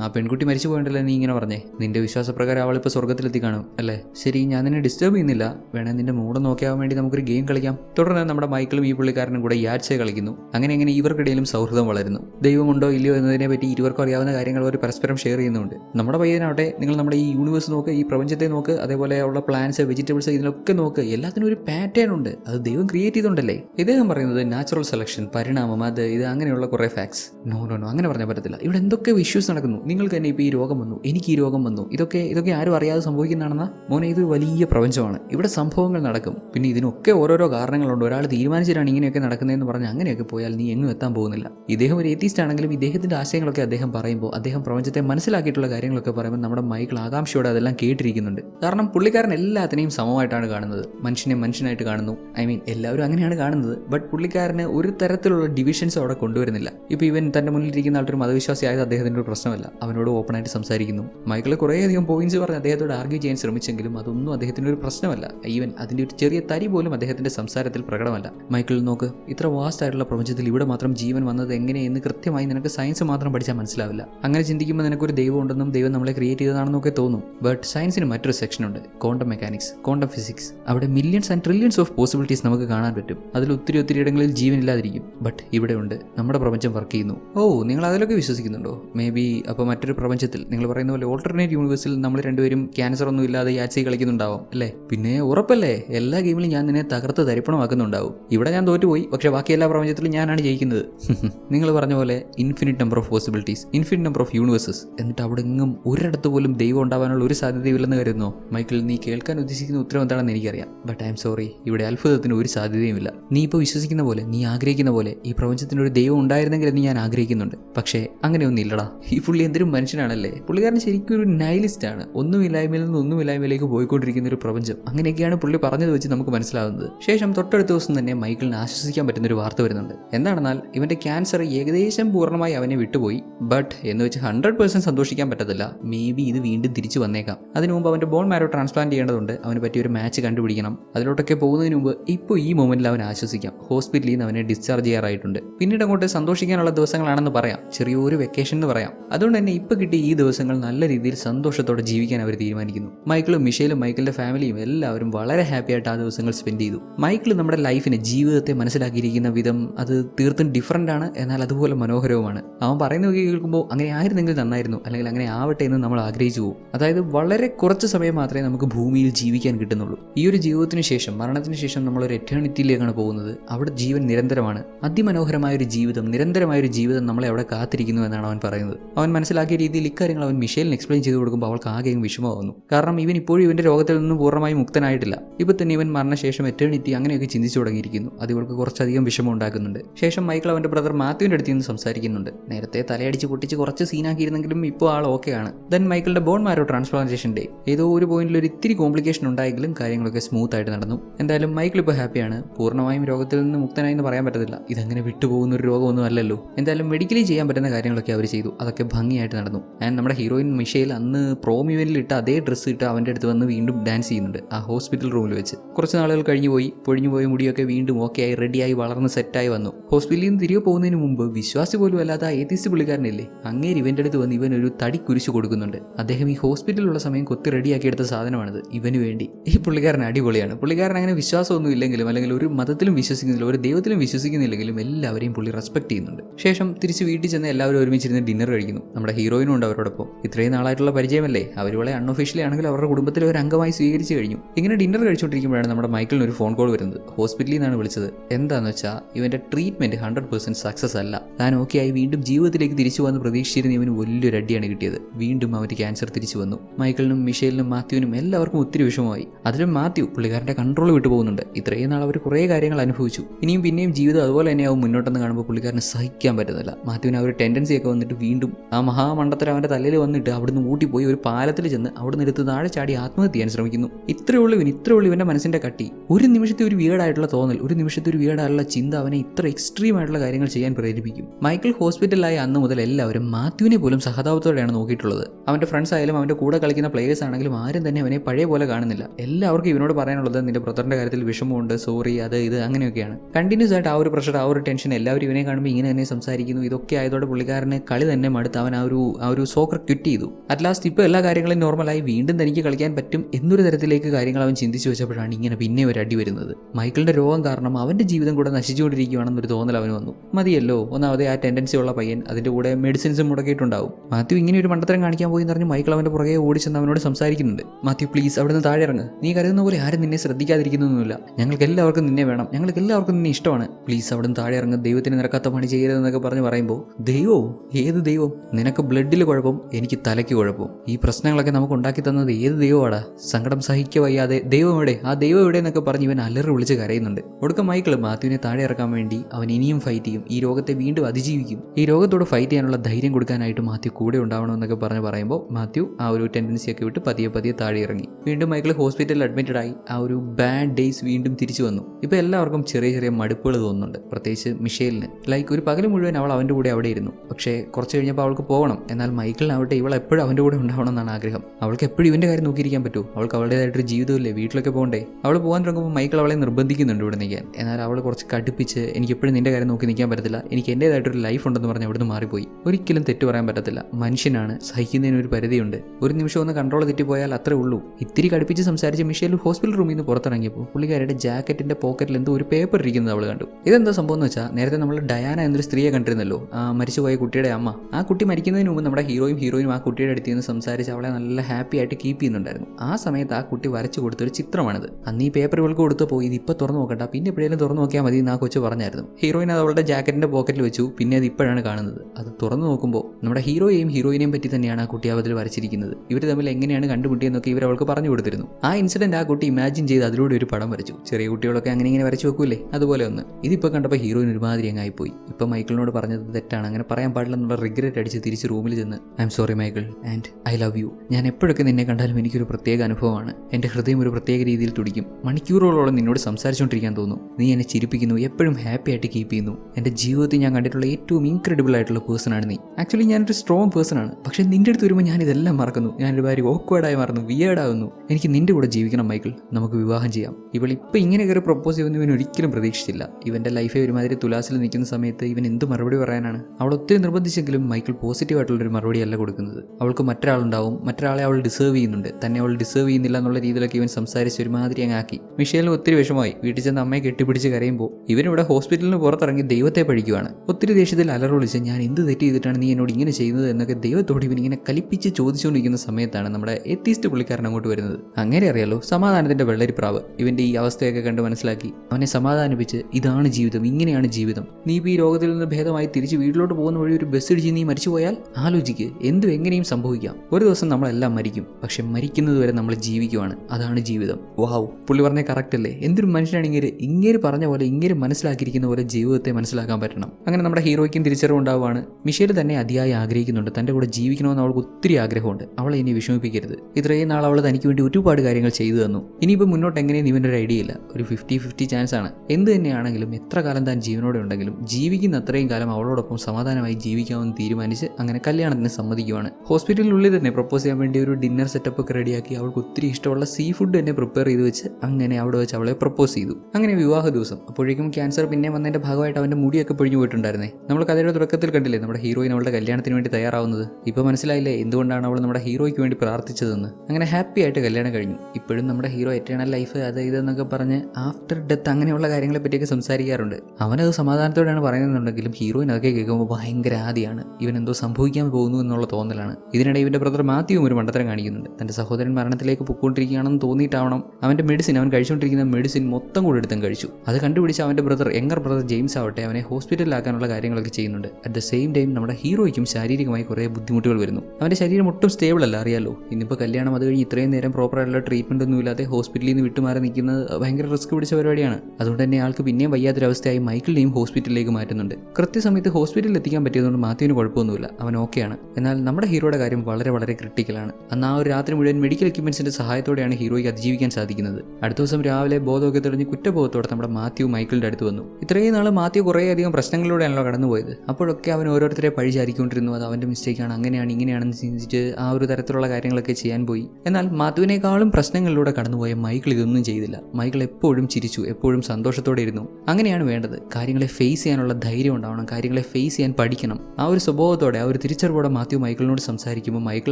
ആ പെൺകുട്ടി മരിച്ചു പോയിട്ടല്ലേ നീ ഇങ്ങനെ പറഞ്ഞേ. നിന്റെ വിശ്വാസപ്രകാരം അവളിപ്പോൾ സ്വർഗത്തിലെത്തി കാണും അല്ലേ? ശരി ഞാൻ നിന്നെ ഡിസ്റ്റർബ് ചെയ്യുന്നില്ല. വേണേ നിന്റെ മൂഡ് നോക്കിയാൻ വേണ്ടി നമുക്കൊരു ഗെയിം കളിക്കാം. തുടർന്ന് നമ്മുടെ മൈക്കിളും ഈ പുള്ളിക്കാരനും കൂടെ യാഡ്സേ കളിക്കുന്നു. അങ്ങനെ അങ്ങനെ ഇവർക്കിടയിലും സൗഹൃദം വളരുന്നു. ദൈവമുണ്ടോ ഇല്ലയോ എന്നതിനെ പറ്റി ഇരുവർക്കും അറിയാവുന്ന കാര്യങ്ങൾ അവർ പരസ്പരം ഷെയർ ചെയ്യുന്നുണ്ട്. നമ്മുടെ പയ്യനാവട്ടെ നിങ്ങൾ നമ്മുടെ ഈ യൂണിവേഴ്സ് നോക്ക് ഈ പ്രപഞ്ചത്തെ നോക്ക് അതേപോലെ ഉള്ള പ്ലാന്റ്സ് വെജിറ്റബിൾസ് ഇതിനൊക്കെ നോക്ക്. എല്ലാത്തിനും ഒരു പാറ്റേൺ ഉണ്ട്. അത് ദൈവം ക്രിയേറ്റ് ചെയ്തിട്ടുണ്ടല്ലേ ഇദ്ദേഹം പറയുന്നത് നാച്ചുറൽ സെലക്ഷൻ പരിണാമം അത് ഇത് അങ്ങനെയുള്ള കുറേ ഫാക്ട്സ് നോ നോ നോ അങ്ങനെ പറഞ്ഞാൽ പറ്റത്തില്ല. ഇവിടെ എന്തൊക്കെ ഇഷ്യൂസ് നടക്കുന്നു? നിങ്ങൾക്ക് തന്നെ ഇപ്പോൾ ഈ രോഗം വന്നു. എനിക്ക് ഈ രോഗം വന്നു. ഇതൊക്കെ ഇതൊക്കെ ആരും അറിയാതെ സംഭവിക്കുന്നതാണെന്ന? മോനെ ഇതൊരു വലിയ പ്രപഞ്ചമാണ്. ഇവിടെ സംഭവങ്ങൾ നടക്കും. പിന്നെ ഇതിനൊക്കെ ഓരോരോ കാരണങ്ങളുണ്ട്. ഒരാൾ തീരുമാനിച്ചിട്ടാണ് ഇങ്ങനെയൊക്കെ നടക്കുന്നതെന്ന് പറഞ്ഞ് അങ്ങനെയൊക്കെ പോയാൽ നീ എങ്ങും എത്താൻ പോകുന്നില്ല. ഇദ്ദേഹം ഒരു ഏത്തീസ്റ്റ് ആണെങ്കിലും ഇദ്ദേഹത്തിന്റെ ആശയങ്ങളൊക്കെ അദ്ദേഹം പറയുമ്പോൾ അദ്ദേഹം പ്രപഞ്ചത്തെ മനസ്സിലാക്കിയിട്ടുള്ള കാര്യങ്ങളൊക്കെ പറയുമ്പോൾ നമ്മുടെ മൈക്കിൾ ആകാംക്ഷയോടെ അതെല്ലാം കേട്ടിരിക്കുന്നുണ്ട്. കാരണം പുള്ളിക്കാരൻ എല്ലാത്തിനെയും സമമായിട്ടാണ് കാണുന്നത്. മനുഷ്യനെ മനുഷ്യനായിട്ട് കാണുന്നു. ഐ മീൻ എല്ലാവരും അങ്ങനെയാണ് കാണുന്നത്. ബട്ട് പുള്ളിക്കാരന് ഒരു തരത്തിലുള്ള ഡിവിഷൻസ് അവിടെ കൊണ്ടുവരുന്നില്ല. ഇപ്പോൾ ഇവൻ തന്റെ മുന്നിലിരിക്കുന്ന ആൾക്കൊരു മതവിശ്വാസി ആയത് അദ്ദേഹത്തിന്റെ ഒരു പ്രശ്നമല്ല. അവനോട് ഓപ്പണായിട്ട് സംസാരിക്കുന്നു. മൈക്കിൾ കുറേയധികം പോയിന്റ്സ് പറഞ്ഞ് അദ്ദേഹത്തോട് ആർഗ്യൂ ചെയ്യാൻ ശ്രമിച്ചെങ്കിലും അതൊന്നും അദ്ദേഹത്തിന് ഒരു പ്രശ്നമല്ല. ഈവൻ അതിന്റെ ഒരു ചെറിയ തരി പോലും അദ്ദേഹത്തിന്റെ സംസാരത്തിൽ പ്രകടമല്ല. മൈക്കിൾ നോക്ക് ഇത്ര വാസ്റ്റ് ആയിട്ടുള്ള പ്രപഞ്ചത്തിൽ ഇവിടെ മാത്രം ജീവൻ വന്നത് എങ്ങനെയെന്ന് കൃത്യമായി നിനക്ക് സയൻസ് മാത്രം പഠിച്ചാൽ മനസ്സിലാവില്ല. അങ്ങനെ ചിന്തിക്കുമ്പോൾ നിനക്കൊരു ദൈവം ഉണ്ടെന്നും ദൈവം നമ്മളെ ക്രിയേറ്റ് ചെയ്തതാണെന്നും ഒക്കെ തോന്നും. ബട്ട് സയൻസിന് മറ്റൊരു സെക്ഷൻ ഉണ്ട്. ക്വാണ്ടം മെക്കാനിക്സ് ക്വാണ്ടം ഫിസിക്സ് അവിടെ millions and trillions of possibilities നമുക്ക് കാണാൻ പറ്റും. അതിൽ ഒത്തിരി ഒത്തിരി ഇടങ്ങളിൽ ജീവനില്ലാതിരിക്കും ബട്ട് ഇവിടെ ഉണ്ട്. നമ്മുടെ പ്രപഞ്ചം വർക്ക് ചെയ്യുന്നു. ഓ നിങ്ങൾ അതിലൊക്കെ വിശ്വസിക്കുന്നുണ്ടോ? മേ ബി അപ്പോൾ മറ്റൊരു പ്രപഞ്ചത്തിൽ നിങ്ങൾ പറയുന്ന പോലെ ഓൾട്ടർനേറ്റ് യൂണിവേഴ്സിൽ നമ്മൾ രണ്ടുപേരും ക്യാൻസർ ഒന്നും ഇല്ലാതെ യാച്ചി കളിക്കുന്നുണ്ടാവും അല്ലേ? പിന്നെ ഉറപ്പല്ലേ? എല്ലാ ഗെയിമിലും ഞാൻ നിന്നെ തകർത്ത് തരിപ്പണമാക്കുന്നുണ്ടാവും. ഇവിടെ ഞാൻ തോറ്റുപോയി പക്ഷെ ബാക്കി എല്ലാ പ്രപഞ്ചത്തിലും ഞാനാണ് ജയിക്കുന്നത്. *laughs* നിങ്ങൾ പറഞ്ഞ പോലെ infinite number of possibilities infinite number of universes എന്നിട്ട് അവിടെ എങ്ങും ഒരിടത്ത് പോലും ദൈവം ഉണ്ടാവാനുള്ള ഒരു സാധ്യതയില്ലെന്ന് കരുതുന്നു. മൈക്കിൾ നീ കേൾക്കാൻ ഉദ്ദേശിക്കുന്ന ഉത്തരം എന്താണെന്ന് എനിക്കറിയാം. ബട്ട് ഐ എം സോറി ഇവിടെ അത്ഭുതത്തിന് ഒരു സാധ്യതയുമില്ല. നീ ഇപ്പോൾ വിശ്വസിക്കുന്ന പോലെ നീ ആഗ്രഹിക്കുന്ന പോലെ ഈ പ്രപഞ്ചത്തിന് ഒരു ദൈവം ഉണ്ടായിരുന്നെങ്കിൽ എന്ന് ഞാൻ ആഗ്രഹിക്കുന്നുണ്ട്. പക്ഷേ അങ്ങനെയൊന്നും ഇല്ലടാ. ഈ പുള്ളി എന്തൊരു മനുഷ്യനാണല്ലേ? പുള്ളിക്കാരൻ ശരിക്കും ഒരു നൈലിസ്റ്റ് ആണ്. ഒന്നുമില്ലായ്മയിൽ നിന്ന് ഒന്നുമില്ലായ്മയിലേക്ക് പോയിക്കൊണ്ടിരിക്കുന്ന ഒരു പ്രപഞ്ചം. അങ്ങനെയൊക്കെയാണ് പുള്ളി പറഞ്ഞത് വെച്ച് നമുക്ക് മനസ്സിലാവുന്നത്. ശേഷം തൊട്ടടുത്ത ദിവസം തന്നെ മൈക്കിളിന് ആശ്വസിക്കാൻ പറ്റുന്ന ഒരു വാർത്ത വരുന്നുണ്ട്. എന്താണെന്നാൽ ഇവന്റെ ക്യാൻസർ ഏകദേശം പൂർണമായി അവനെ വിട്ടുപോയി. ബട്ട് എന്ന് വെച്ച് ഹൺഡ്രഡ് പെർസെന്റ് സന്തോഷിക്കാൻ പറ്റത്തില്ല. മേ ബി ഇത് വീണ്ടും തിരിച്ചു വന്നേക്കാം. അതിനു മുമ്പ് അവന്റെ ബോൺ മാരോ ട്രാൻസ്പ്ലാന്റ് ചെയ്യേണ്ടതുണ്ട്. അവന് പറ്റിയ ഒരു മാച്ച് കണ്ടുപിടിക്കണം. അതിലോട്ടൊക്കെ പോകുന്നതിന് മുമ്പ് ഇപ്പോൾ ഈ മൊമെന്റിൽ അവൻ ആശ്വസിക്കാം. ഹോസ്പിറ്റലിൽ നിന്ന് അവനെ ഡിസ്ചാർജ് ചെയ്യാറായിട്ടുണ്ട്. പിന്നീട് അങ്ങോട്ട് സന്തോഷിക്കാനുള്ള ദിവസങ്ങളാണെന്ന് പറയാം. ചെറിയൊരു വെക്കേഷൻ എന്ന് പറയാം. അതുകൊണ്ട് തന്നെ ഇപ്പോൾ കിട്ടിയ ഈ ദിവസങ്ങൾ നല്ല രീതിയിൽ സന്തോഷത്തോടെ ജീവിക്കാൻ അവർ തീരുമാനിക്കുന്നു. മൈക്കിളും മിഷേലും മൈക്കിളിന്റെ ഫാമിലിയും എല്ലാവരും വളരെ ഹാപ്പി ആയിട്ട് ആ ദിവസങ്ങൾ സ്പെൻഡ് ചെയ്തു. മൈക്കിൾ നമ്മുടെ ലൈഫിനെ ജീവിതത്തെ മനസ്സിലാക്കിയിരിക്കുന്ന വിധം അത് തീർത്തും ഡിഫറന്റ് ആണ് എന്നാൽ അതുപോലെ മനോഹരവുമാണ്. അവൻ പറയുന്നത് കേൾക്കുമ്പോൾ അങ്ങനെ ആയിരുന്നെങ്കിൽ നന്നായിരുന്നു അല്ലെങ്കിൽ അങ്ങനെ ആവട്ടെ എന്ന് നമ്മൾ ആഗ്രഹിച്ചു പോകും. അതായത് വളരെ കുറച്ച് സമയം മാത്രമേ നമുക്ക് ഭൂമിയിൽ ജീവിക്കാൻ കിട്ടുന്നുള്ളൂ. ഈ ഒരു ജീവിതത്തിന് ശേഷം മരണത്തിന് ശേഷം നമ്മൾ ഒരു എറ്റേണിറ്റിയിലേക്കാണ് പോകുന്നത്. അവിടെ ജീവൻ നിരന്തരമാണ്. അതിമനോഹരമായ ഒരു ജീവിതം നിരന്തരമായ ഒരു ജീവിതം നമ്മളെ അവിടെ കാത്തിരിക്കുന്നു എന്നാണ് അവൻ പറയുന്നത്. അവൻ മനസ്സിലാക്കിയ രീതിയിൽ ഇക്കാര്യങ്ങൾ അവൻ മിഷേലിന് എക്സ്പ്ലെയിൻ ചെയ്തു കൊടുക്കുമ്പോൾ അവൾക്ക് ആകെയും വിഷമമാകുന്നു കാരണം ഇവൻ ഇപ്പോഴും ഇവന്റെ രോഗത്തിൽ നിന്നും പൂർണമായും മുക്തനായിട്ടില്ല. ഇപ്പൊ തന്നെ ഇവൻ മരണശേഷം എറ്റേണിറ്റി അങ്ങനെയൊക്കെ ചിന്തിച്ചു തുടങ്ങിയിരിക്കുന്നു. അത് ഇവൾക്ക് കുറച്ചധികം വിഷമം ഉണ്ടാക്കുന്നുണ്ട് ശേഷം മൈക്കിൾ അവന്റെ ബ്രദർ മാത്യുവിന്റെ അടുത്ത് നിന്ന് സംസാരിക്കുന്നുണ്ട്. നേരത്തെ തലയടിച്ച് പൊട്ടിച്ച് കുറച്ച് സീനാക്കിയിരുന്നെങ്കിലും ഇപ്പോൾ ആൾ ഓക്കെയാണ് ദെൻ മൈക്കിളുടെ ബോൺ മാരോ ട്രാൻസ്പ്ലാന്റേഷൻ ഡേ ഏതോ ഒരു പോയിന്റിൽ ഒരു ഇത്തിരി കോംപ്ലിക്കേഷൻ ഉണ്ടായെങ്കിലും കാര്യങ്ങളൊക്കെ സ്മൂത്ത് ആയിട്ട് നടന്നു. എന്തായാലും മൈക്കിൾ ഇപ്പോൾ ഹാപ്പിയാണ് പൂർണമായും രോഗത്തിൽ നിന്ന് മുക്തനായി എന്ന് പറയാൻ പറ്റത്തില്ല. ഇതങ്ങനെ വിട്ടുപോകുന്ന ഒരു രോഗമൊന്നും അല്ലല്ലോ. എന്തായാലും മെഡിക്കലി ചെയ്യാൻ പറ്റുന്ന കാര്യങ്ങളൊക്കെ അവർ ചെയ്തു. അതൊക്കെ ഭംഗിയായിട്ട് നടന്നു. ആൻഡ് നമ്മുടെ ഹീറോയിൻ മിഷേൽ അന്ന് പ്രോം ഇട്ട് ഇട്ട അതേ ഡ്രസ്സ് ഇട്ട് അവന്റെ അടുത്ത് വന്ന് വീണ്ടും ഡാൻസ് ചെയ്യുന്നുണ്ട് ആ ഹോസ്പിറ്റൽ റൂമിൽ വെച്ച്. കുറച്ച് നാളുകൾ കഴിഞ്ഞു പോയി പൊഴിഞ്ഞു പോയ മുടിയൊക്കെ വീണ്ടും ഓക്കെ ആയി റെഡിയായി വളർന്ന് സെറ്റായി വന്നു. ഹോസ്പിറ്റലിൽ നിന്ന് തിരികെ പോകുന്നതിന് മുമ്പ് വിശ്വാസി പോലും അല്ലാതെ ഏതീസ്റ്റ് പുള്ളിക്കാരനില്ലേ അങ്ങേര് ഇവന്റെ അടുത്ത് വന്ന് ഇവൻ ഒരു തടി കുരിശു കൊടുക്കുന്നുണ്ട്. അദ്ദേഹം ഈ ഹോസ്പിറ്റലിലുള്ള സമയം കൊത്തി റെഡിയാക്കി എടുത്ത സാധനമാണിത് ഇവന് വേണ്ടി. ഈ പുള്ളിക്കാരൻ അടിപൊളിയാണ്. പുള്ളിക്കാരൻ അങ്ങനെ വിശ്വാസമൊന്നും ഇല്ലെങ്കിലും അല്ലെങ്കിൽ ഒരു മതത്തിലും വിശ്വസിക്കുന്നില്ല ഒരു ദൈവത്തിലും വിശ്വസിക്കുന്നില്ലെങ്കിലും എല്ലാവരെയും പുള്ളി റെസ്പെക്ട് ചെയ്യുന്നുണ്ട്. ശേഷം തിരിച്ച് വീട്ടിൽ ചെന്ന് എല്ലാവരും ഒരുമിച്ചിരുന്ന് ഡിന്നർ കഴിക്കുന്നു. നമ്മുടെ ഹീറോയിനും ഉണ്ട് അവരോടൊപ്പം ഇത്രയും നാളായിട്ടുള്ള പരിചയമല്ലേ? അവരുകളെ അൺഒഫീഷ്യലി ആണെങ്കിൽ അവരുടെ കുടുംബത്തിലെ ഒരു അംഗമായി സ്വീകരിച്ചു കഴിഞ്ഞു. ഇങ്ങനെ ഡിന്നർ കഴിച്ചുകൊണ്ടിരിക്കുമ്പോഴാണ് നമ്മുടെ മൈക്കിളിന് ഒരു ഫോൺ കോൾ വരുന്നത്. ഹോസ്പിറ്റലിൽ നിന്നാണ് വിളിച്ചത്. എന്താന്ന് വെച്ചാൽ ഇവന്റെ ട്രീറ്റ്മെന്റ് ഹൺഡ്രഡ് പെർസെന്റ് സക്സസ് അല്ല. താൻ ഓക്കെ ആയി വീണ്ടും ജീവിതത്തിലേക്ക് തിരിച്ചു വന്ന് പ്രതീക്ഷിച്ചിരുന്ന ഇവന് വലിയൊരു അടിയാണ് കിട്ടിയത്. വീണ്ടും അവന് ക്യാൻസർ തിരിച്ചു വന്നു. മൈക്കിളിനും മിഷേലിനും മാത്യുവിനും എല്ലാവർക്കും ഒത്തിരി വിഷമമായി. അതിലും മാത്യു പുള്ളിക്കാരന്റെ കൺട്രോൾ വിട്ടു പോകുന്നുണ്ട്. ഇത്രയും നാൾ അവർ കുറേ കാര്യങ്ങൾ അനുഭവിച്ചു. ഇനിയും പിന്നെയും ജീവിതം അതുപോലെ തന്നെയാവും മുന്നോട്ടെന്ന് കാണുമ്പോൾ പുള്ളിക്കാരന് സഹിക്കാൻ പറ്റുന്നില്ല. മാത്യുവിന് ആ ഒരു ടെൻഡൻസി ഒക്കെ വന്നിട്ട് വീണ്ടും ആ മഹാമണ്ഡത്തിൽ അവന്റെ തലയിൽ വന്നിട്ട് അവിടുന്ന് ഊട്ടി പോയി ഒരു പാലത്തിൽ ചെന്ന് അവിടുന്ന് എടുത്ത് താഴെ ചാടി ആത്മഹത്യ ചെയ്യാൻ ശ്രമിക്കുന്നു. ഇത്രേ ഉള്ളൂ ഇവൻ ഇത്രേ ഉള്ളൂ ഇവന്റെ മനസ്സിന്റെ കട്ടി. ഒരു നിമിഷത്തെ ഒരു വീടായിട്ടുള്ള തോന്നൽ ഒരു നിമിഷത്തെ ഒരു വീടായിട്ടുള്ള ചിന്ത അവനെ ഇത്ര എക്സ്ട്രീം ആയിട്ടുള്ള കാര്യങ്ങൾ ചെയ്യാൻ പ്രേരിപ്പിക്കും. മൈക്കിൾ ഹോസ്പിറ്റലായ അന്ന് മുതൽ എല്ലാവരും മാത്യുവിനെ പോലും സഹതാപത്തോടെയാണ് നോക്കിയിട്ടുള്ളത്. അവന്റെ ഫ്രണ്ട്സ് ആയാലും അവന്റെ കൂടെ കളിക്കുന്ന പ്ലേയേഴ്സ് ആണെങ്കിലും ആരും തന്നെ അവനെ പഴയ പോലെ കാണുന്നില്ല. എല്ലാവർക്കും ഇവനോട് പറയാനുള്ളത് നിന്റെ ബ്രദറിന്റെ കാര്യത്തിൽ വിഷമമുണ്ട് സോറി അത് ഇത് അങ്ങനെയൊക്കെയാണ്. കണ്ടിന്യൂസ് ആയിട്ട് ആ ഒരു പ്രഷർ ആ ഒരു ടെൻഷൻ എല്ലാവരും ഇവനെ കാണുമ്പോൾ ഇങ്ങനെ തന്നെ സംസാരിക്കുന്നു. ഇതൊക്കെ ആയതോടെ പുള്ളിക്കാരനെ കളി തന്നെ മടുത്ത് അവൻ ആ ഒരു ആ ഒരു സോക്കർ ക്വിറ്റ് ചെയ്തു. അറ്റ് ലാസ്റ്റ് ഇപ്പോൾ എല്ലാ കാര്യങ്ങളും നോർമലായി വീണ്ടും തനിക്ക് കളിക്കാൻ പറ്റും എന്നൊരു തരത്തിലേക്ക് കാര്യങ്ങൾ അവൻ ചിന്തിച്ചു വെച്ചപ്പോഴാണ് ഇങ്ങനെ പിന്നെ ഒരു അടി വരുന്നത്. മൈക്കിളിന്റെ രോഗം കാരണം അവന്റെ ജീവിതം കൂടെ നശിച്ചുകൊണ്ടിരിക്കുകയാണെന്നൊരു തോന്നൽ അവന് വന്നു. മതിയല്ലോ ഒന്നാമതേ ആ ടെൻഡൻസി ഉള്ള പയ്യൻ അതിന്റെ കൂടെ മെഡിസിൻസും മുടക്കിയിട്ടുണ്ടാവും. മാത്യു ഇങ്ങനെ ഒരു മണ്ടത്തരം കാണിക്കാൻ പോയി എന്ന് പറഞ്ഞ് മൈക്കിൾ അവന്റെ പുറകെ ഓടിച്ചെന്ന് അവനോട് സംസാരിക്കുന്നുണ്ട്. മാത്യു പ്ലീസ് അവിടെ നിന്ന് താഴെ ഇറങ്ങ്. നീ കരുതുന്ന പോലെ ആരും നിന്നെ ശ്രദ്ധിക്കാതിരിക്കുന്നൊന്നുമില്ല. ഞങ്ങൾക്ക് എല്ലാവർക്കും നിന്നെ വേണം. ഞങ്ങൾക്ക് എല്ലാവർക്കും നിന്നെ ഇഷ്ടമാണ്. പ്ലീസ് അവിടെ നിന്ന് താഴെ ഇറങ്ങ്. ദൈവത്തിന് നിരക്കാത്ത പണി ചെയ്യരുതെന്നൊക്കെ പറഞ്ഞു പറയുമ്പോൾ ദൈവവും ഏത് ദൈവം? നിനക്ക് ബ്ലഡിൽ കുഴപ്പം എനിക്ക് തലയ്ക്ക് കുഴപ്പം. ഈ പ്രശ്നങ്ങളൊക്കെ നമുക്ക് ഉണ്ടാക്കി തന്നത് ഏത് ദൈവമാടാ? സങ്കടം സഹിക്ക വയ്യാതെ ദൈവം എവിടെ ആ ദൈവം എവിടെ എന്നൊക്കെ പറഞ്ഞ് ഇവൻ അലറി വിളിച്ച് കരയുന്നുണ്ട്. ഒടുക്കം മൈക്കിൾ മാത്യുവിനെ താഴെ ഇറക്കാൻ വേണ്ടി അവൻ ഇനിയും ഫൈറ്റ് ചെയ്യും. ഈ രോഗത്തെ വീണ്ടും അതിജീവിക്കും. ഈ രോഗത്തോട് ഫൈറ്റ് ചെയ്യാനുള്ള ധൈര്യം കൊടുക്കാനായിട്ട് മാത്യു കൂടെ ഉണ്ടാവണമെന്നൊക്കെ പറഞ്ഞ് പറയുമ്പോൾ മാത്യു ആ ഒരു ടെൻഡൻസി ഒക്കെ വിട്ട് പതിയെ പതിയെ താഴെ ഇറങ്ങി. വീണ്ടും മൈക്കിൾ ഹോസ്പിറ്റലിൽ അഡ്മിറ്റഡ് ആയി. ആ ഒരു ബാഡ് ഡേയ്സ് വീണ്ടും തിരിച്ചു വന്നു. ഇപ്പോൾ എല്ലാവർക്കും ചെറിയ ചെറിയ മടുപ്പുകൾ തോന്നുന്നുണ്ട്. പ്രത്യേകിച്ച് മിഷേലിന്. ലൈക്ക് ഒരു പകൽ മുഴുവൻ അവൾ അവന്റെ കൂടെ അവിടെ ഇരുന്നു. പക്ഷേ കുറച്ച് കഴിഞ്ഞപ്പോൾ അവൾക്ക് പോകണം. എന്നാൽ മൈക്കിളിനാവട്ടെ ഇവൾ എപ്പോഴും അവന്റെ കൂടെ ഉണ്ടാവണം എന്നാണ് ആഗ്രഹം. അവൾക്ക് എപ്പോഴും ഇവന്റെ കാര്യം നോക്കിയിരിക്കാൻ പറ്റുമോ അവൾക്ക് അവളുടേതായിട്ടൊരു ജീവിതമില്ലേ? വീട്ടിലൊക്കെ പോകണ്ടേ? അവൾ പോകാൻ തുടങ്ങുമ്പോൾ മൈക്കിൾ അവളെ നിർബന്ധിക്കുന്നുണ്ട് ഇവിടെ നിൽക്കാൻ എന്നാൽ അവൾ കുറച്ച് കടുപ്പിച്ച് എനിക്ക് എപ്പോഴും നിന്റെ കാര്യം നോക്കി നിൽക്കാൻ പറ്റത്തില്ല. എനിക്ക് എന്റേതായിട്ടൊരു ലൈഫ് ഉണ്ടെന്ന് പറഞ്ഞ് അവിടുന്ന് മാറിപ്പോയി. ഒരിക്കലും തെറ്റ് പറയാൻ പറ്റത്തില്ല. മനുഷ്യനാണ്. സഹിക്കുന്നതിന് ഒരു പരിധിയുണ്ട്. ഒരു നിമിഷം ഒന്ന് കൺട്രോൾ തെറ്റിപ്പോയാൽ അത്രേ ഉള്ളൂ. ഇത്തിരി കടുപ്പിച്ച് സംസാരിച്ച് മിഷേൽ ഹോസ്പിറ്റൽ റൂമിൽ നിന്ന് പുറത്തിറങ്ങിയപ്പോൾ പുള്ളിക്കാരുടെ ജാക്കറ്റിന്റെ പോക്കറ്റിൽ എന്തോ ഒരു പേപ്പർ ഇരിക്കുന്നത് അവൾ കണ്ടു. ഇതെന്താ സംഭവം എന്ന് വെച്ചാൽ നേരത്തെ നമ്മൾ ഡയാന എന്നൊരു സ്ത്രീയെ കണ്ടിരുന്നല്ലോ. മരിച്ചുപോയ കുട്ടിയുടെ അമ്മ. ആ കുട്ടി മരിക്കുന്നതിന് മുമ്പ് നമ്മുടെ ഹീറോയും ഹീറോയിനും ആ കുട്ടിയുടെ അടുത്ത് നിന്ന് സംസാരിച്ച് അവളെ നല്ല ഹാപ്പി ആയിട്ട് കീപ്പ് ചെയ്യുന്നുണ്ടായിരുന്നു. ആ സമയത്ത് ആ കുട്ടി വരച്ചു കൊടുത്തൊരു ചിത്രമാണിത്. അന്ന് ഈ പേപ്പർ ഇവൾക്ക് കൊടുത്തപ്പോൾ ഇത് ഇപ്പോൾ തുറന്നു നോക്കണ്ട പിന്നെ എപ്പോഴേലും തുറന്നു നോക്കിയാൽ മതി എന്ന് ആ കൊച്ചു പറഞ്ഞായിരുന്നു. ഹീറോയിൻ അത് അവളുടെ ജാക്കറ്റിന്റെ പോക്കറ്റിൽ വെച്ചു പിന്നെ അത് ഇപ്പോഴാണ് കാണുന്നത്. അത് തുറന്നു നോക്കുമ്പോൾ നമ്മുടെ ഹീറോയെയും ഹീറോയിനെയും പറ്റി തന്നെയാണ് ആ കുട്ടി അതിൽ വരച്ചിരിക്കുന്നത്. ഇവർ തമ്മിൽ എങ്ങനെയാണ് കണ്ടുമുട്ടിയെന്നൊക്കെ ഇവർ അവൾക്ക് പറഞ്ഞു കൊടുത്തിരുന്നു. ആ ഇൻസിഡന്റ് ആ കുട്ടി ഇമാജിൻ ചെയ്ത് അതിലൂടെ ഒരു പടം വരച്ചു. ചെറിയ കുട്ടികളൊക്കെ അങ്ങനെ ഇങ്ങനെ വരച്ചു വെക്കൂലേ അതുപോലെ ഒന്ന്. ഇതിപ്പോൾ കണ്ടപ്പോൾ ഹീറോയിൻ ഒരുമാതിരി അങ്ങായിപ്പോയി ഇപ്പോൾ മൈക്കിളിനോട് പറഞ്ഞത് തെറ്റാണ്. അങ്ങനെ പറയാൻ പാടില്ല എന്നുള്ള റിഗ്രറ്റ് അടിച്ച് തിരിച്ച് റൂമിൽ ചെന്ന് I'm sorry Michael and I love you ഞാൻ എപ്പോഴൊക്കെ നിന്നെ കണ്ടാലും എനിക്കൊരു പ്രത്യേക അനുഭവമാണ്. എന്റെ ഹൃദയം ഒരു പ്രത്യേക രീതിയിൽ തുടിക്കും. മണിക്കൂറുകളോളം നിന്നോട് സംസാരിച്ചുകൊണ്ടിരിക്കാൻ തോന്നും നീ എന്നെ ചിരിപ്പിക്കുന്നു. എപ്പോഴും ഹാപ്പി ആയിട്ട് കീപ്പ് ചെയ്യുന്നു. എന്റെ ജീവിതത്തിൽ ഞാൻ കണ്ടിട്ടുള്ള ഏറ്റവും ഇൻക്രെഡിബിൾ ആയിട്ടുള്ള പേഴ്സൺ ആണ് നീ. ആക്ച്വലി ഞാനൊരു സ്ട്രോങ് ആണ്. പക്ഷേ നിന്റെ അടുത്ത് വരുമ്പോൾ ഞാൻ ഇതെല്ലാം മറക്കുന്നു. ഞാനൊരു ഭാര്യ ഓക്വേർഡായി മാറുന്നു. വിയേഡാകുന്നു എനിക്ക് നിന്റെ കൂടെ ജീവിക്കണം മൈക്കിൾ നമുക്ക് വിവാഹം ചെയ്യാം. ഇവൾ ഇപ്പോൾ ഇങ്ങനെ കയറി പ്രപ്പോസ് ചെയ്യുമെന്ന് ഇവൻ ഒരിക്കലും പ്രതീക്ഷിച്ചില്ല. ഇവന്റെ ലൈഫെ ഒരുമാതിരി തുലാസിൽ നിൽക്കുന്ന സമയത്ത് ഇവൻ എന്ത് മറുപടി പറയാനാണ്? അവൾ ഒത്തിരി നിർബന്ധിച്ചെങ്കിലും മൈക്കിൾ പോസിറ്റീവ് ആയിട്ടുള്ളൊരു മറുപടിയല്ല കൊടുക്കുന്നത്. അവൾക്ക് മറ്റൊരാളുണ്ടാവും. മറ്റൊരാളെ അവൾ ഡിസേർവ് ചെയ്യുന്നുണ്ട്. തന്നെ അവൾ ഡിസേർവ് ചെയ്യുന്നില്ല എന്നുള്ള രീതിയിലൊക്കെ ഇവൻ സംസാരിച്ച് ഒരുമാതിരി അങ്ങ് ആക്കി. മിഷേലിന് ഒത്തിരി വിഷമമായി. വീട്ടിൽ ചെന്ന് അമ്മയെ കെട്ടിപ്പിടിച്ച് കരയുമ്പോൾ ഇവനിവിടെ ഹോസ്പിറ്റലിന് പുറത്തിറങ്ങി ദൈവത്തെ പഠിക്കുവാണ്. ഒത്തിരി ദേഷ്യത്തിൽ അലറൊളിച്ച് ഞാൻ എന്ത് തെറ്റ് ചെയ്തിട്ടാണ് നീ എന്നോട് ഇങ്ങനെ ചെയ്യുന്നത്? എന്നൊക്കെ ദൈവത്തോട് ഇവൻ ഇങ്ങനെ കലിപ്പിച്ച് ചോദിച്ചുകൊണ്ടിരിക്കുന്ന സമയത്താണ് നമ്മുടെ എത്തീസ്റ്റ് പുള്ളിക്കാരൻ അങ്ങോട്ട് വരുന്നത്. അങ്ങനെ അറിയാലോ സമാധാനത്തിന്റെ വെള്ളരിപ്രാവ്. ഇവന്റെ ഈ അവസ്ഥയൊക്കെ കണ്ട് മനസ്സിലാക്കി. അവനെ സമാധാനിപ്പിച്ച് ഇതാണ് ജീവിതം. ഇങ്ങനെയാണ് ജീവിതം. നീ ഇപ്പോൾ ഈ രോഗത്തിൽ നിന്ന് ഭേദമായി തിരിച്ച് വീട്ടിലോട്ട് പോകുന്ന വഴി ഒരു ബസ് ഇടിച്ച് നീ മരിച്ചുപോയാൽ? ആലോചിക്ക്. എന്തും എങ്ങനെയും സംഭവിക്കാം. ഒരു ദിവസം നമ്മളെല്ലാം മരിക്കും. പക്ഷെ മരിക്കുന്നത് വരെ നമ്മൾ ജീവിക്കുവാണ്. അതാണ് ജീവിതം. വാവ് പുള്ളി പറഞ്ഞ കറക്റ്റ് അല്ലേ? എന്തൊരു മനുഷ്യനാണെങ്കിൽ ഇങ്ങനെ പറഞ്ഞ പോലെ ഇങ്ങനെ മനസ്സിലാക്കിയിരിക്കുന്ന പോലെ ജീവിതത്തെ മനസ്സിലാക്കാൻ പറ്റണം. അങ്ങനെ നമ്മുടെ ഹീറോയ്ക്കും തിരിച്ചറിവ് ഉണ്ടാവുകയാണ് മിഷേൽ തന്നെ അതിയായി ആഗ്രഹിക്കുന്നുണ്ട്. തന്റെ കൂടെ ജീവിക്കണമെന്ന് അവൾക്ക് ഒത്തിരി ആഗ്രഹമുണ്ട്. അവളെ ഇനി വിഷമിപ്പിക്കരുത്. ഇത്രയും നാൾ അവൾ തനിക്ക് വേണ്ടി ഒരുപാട് കാര്യങ്ങൾ ചെയ്തു തന്നു. ഇനിയിപ്പോൾ മുന്നോട്ട് എങ്ങനെയും ഇവന്റെ ഒരു ഐഡിയ ഇല്ല. ഒരു ഫിഫ്റ്റി ഫിഫ്റ്റി ചാൻസ് ആണ്. എന്ത് തന്നെയാണെങ്കിലും എത്ര കാലം താൻ ജീവനോടെ ഉണ്ടെങ്കിലും ജീവിക്കുന്ന അത്രയും കാലം അവളോടൊപ്പം സമാധാനമായി ജീവിക്കാമെന്ന് തീരുമാനിച്ച് അങ്ങനെ കല്യാണത്തിന് സമ്മതിക്കുവാണ്. ഹോസ്പിറ്റലിനുള്ളിൽ തന്നെ പ്രപ്പോസ് ചെയ്യാൻ വേണ്ടി ഒരു ഡിന്നർ സെറ്റപ്പ് ഒക്കെ റെഡിയാക്കി അവൾക്ക് ഒത്തിരി ഇഷ്ടമുള്ള സീ ഫുഡ് തന്നെ പ്രിപ്പയർ ചെയ്ത് വെച്ച് അങ്ങനെ അവിടെ വെച്ച് അവളെ പ്രപ്പോസ് ചെയ്തു. അങ്ങനെ വിവാഹ ദിവസം. അപ്പോഴേക്കും ക്യാൻസർ പിന്നെ വന്നതിന്റെ ഭാഗമായിട്ട് അവന്റെ മുടിയൊക്കെ പൊഴിഞ്ഞു പോയിട്ടുണ്ടായിരുന്നേ. നമ്മൾ കഥയുടെ തുടക്കത്തിൽ കണ്ടില്ലേ നമ്മുടെ ഹീറോയിൻ അവളുടെ കല്യാണത്തിന് വേണ്ടി തയ്യാറാവുന്നത്. ഇപ്പൊ മനസ്സിലായില്ലേ എന്തുകൊണ്ടാണ് അവൾ നമ്മുടെ ഹീറോയ്ക്ക് വേണ്ടി പ്രാർത്ഥിച്ചതെന്ന്. അങ്ങനെ ഹാപ്പി ആയിട്ട് കല്യാണം കഴിഞ്ഞു. ഇപ്പോഴും നമ്മുടെ ഹീറോ എറ്റേണൽ ലൈഫ് അത് ഇതെന്നൊക്കെ പറഞ്ഞ് ആഫ്റ്റർ ഡെത്ത് അങ്ങനെയുള്ള കാര്യങ്ങളെ പറ്റിയൊക്കെ സംസാരിക്കാറുണ്ട്. അവനത് സമാധാനത്തോടെയാണ് പറയുന്നുണ്ടെങ്കിലും ഹീറോയിൻ അതൊക്കെ കേൾക്കുമ്പോൾ ഭയങ്കര ആദിയാണ്. ഇവൻ എന്തോ സംഭവിക്കാൻ പോകുന്നു എന്നുള്ള തോന്നലാണ്. ഇതിനിടെ ഇവന്റെ ബ്രദർ മാത്യുവും ഒരു മണ്ടത്തരം കാണിക്കുന്നുണ്ട്. തന്റെ സഹോദരൻ മരണത്തിലേക്ക് പൊക്കോണ്ടിരിക്കുകയാണെന്ന് തോന്നിയിട്ടാവണം അവന്റെ മെഡിസിൻ അവൻ കഴിച്ചുകൊണ്ടിരിക്കുന്ന മെഡിസിൻ മൊത്തം കൂടെ എടുത്തും കഴിച്ചു. അത് കണ്ടുപിടിച്ച് അവന്റെ ബ്രദർ യങ്ങർ ബ്രദർ ജെയിംസ് ആവട്ടെ അവനെ ഹോസ്പിറ്റലിലാക്കാനുള്ള കാര്യങ്ങളൊക്കെ ചെയ്യുന്നുണ്ട്. അറ്റ് ദ സെയിം ടൈം നമ്മുടെ ഹീറോയ്ക്കും ശാരീരികമായി കുറേ ബുദ്ധിമുട്ടുകൾ വരുന്നു. അവന്റെ ശരീരം ഒട്ടും സ്റ്റേബിൾ അല്ല അറിയാലോ. ഇന്നിപ്പോൾ കല്യാണം അത് കഴിഞ്ഞ് ഇത്രയും നേരം പ്രോപ്പർ ആയിട്ടുള്ള ട്രീറ്റ്മെന്റ് ഒന്നും ഇല്ലാതെ ഹോസ്പിറ്റലിൽ നിന്ന് വിട്ടുമാറി നിൽക്കുന്നത് ഭയങ്കര റിസ്ക് പിടിച്ച പരിപാടിയാണ്. അതുകൊണ്ട് തന്നെ ആൾക്ക് പിന്നെയും വയ്യാത്തൊരവസ്ഥയായി മൈക്കിളിനെയും ഹോസ്പിറ്റലിലേക്ക് മാറ്റുന്നുണ്ട്. കൃത്യസമയത്ത് ഹോസ്പിറ്റലിൽ എത്തിക്കാൻ പറ്റിയതുകൊണ്ട് മാത്യുവിന് കുഴപ്പമൊന്നുമില്ല. അവൻ ഓക്കെയാണ് എന്നാൽ നമ്മുടെ ഹീറോയുടെ കാര്യം വളരെ വളരെ ക്രിട്ടിക്കലാണ് അന്ന് ആ ഒരു രാത്രി മുഴുവൻ മെഡിക്കൽ എക്യുപ്മെന്റ്സിന്റെ സഹായത്തോടെയാണ് ഹീറോയ്ക്ക് അതിജീവിക്കാൻ സാധിക്കുന്നത്. അടുത്ത ദിവസം രാവിലെ ബോധമൊക്കെ തെളിഞ്ഞ് കുറ്റബോധത്തോടെ നമ്മുടെ മാത്യു മൈക്കിളിന്റെ അടുത്ത് വന്നു. ഇത്രയും നാൾ മാത്യു കുറേയധികം പ്രശ്നങ്ങളിലൂടെയാണല്ലോ കടന്നുപോയത്. അപ്പോഴൊക്കെ അവൻ ഓരോരുത്തരെ പഴിചാരിക്കൊണ്ടിരുന്നു. അത് അവന്റെ മിസ്റ്റേക്കാണ് അങ്ങനെയാണ് ഇങ്ങനെയാണെന്ന് ചിന്തിച്ച് ആ ഒരു തരത്തിലുള്ള കാര്യങ്ങളൊക്കെ ചെയ്യാൻ പോയി. എന്നാൽ മാത്തുവിനേക്കാളും പ്രശ്നങ്ങളിലൂടെ കടന്നുപോയ മൈക്കിൾ ഇതൊന്നും ചെയ്തില്ല. മൈക്കിൾ എപ്പോഴും ചിരിച്ചു എപ്പോഴും സന്തോഷത്തോടെ ഇരുന്നു. അങ്ങനെയാണ് വേണ്ടത്. കാര്യങ്ങളെ ഫേസ് ചെയ്യാനുള്ള ധൈര്യം ഉണ്ടാവണം. കാര്യങ്ങളെ ഫേസ് ചെയ്യാൻ പഠിക്കണം. ആ ഒരു സ്വഭാവത്തോടെ ആ ഒരു തിരിച്ചറിവോടെ മാത്യു മൈക്കിളിനോട് സംസാരിക്കുമ്പോൾ മൈക്കിൾ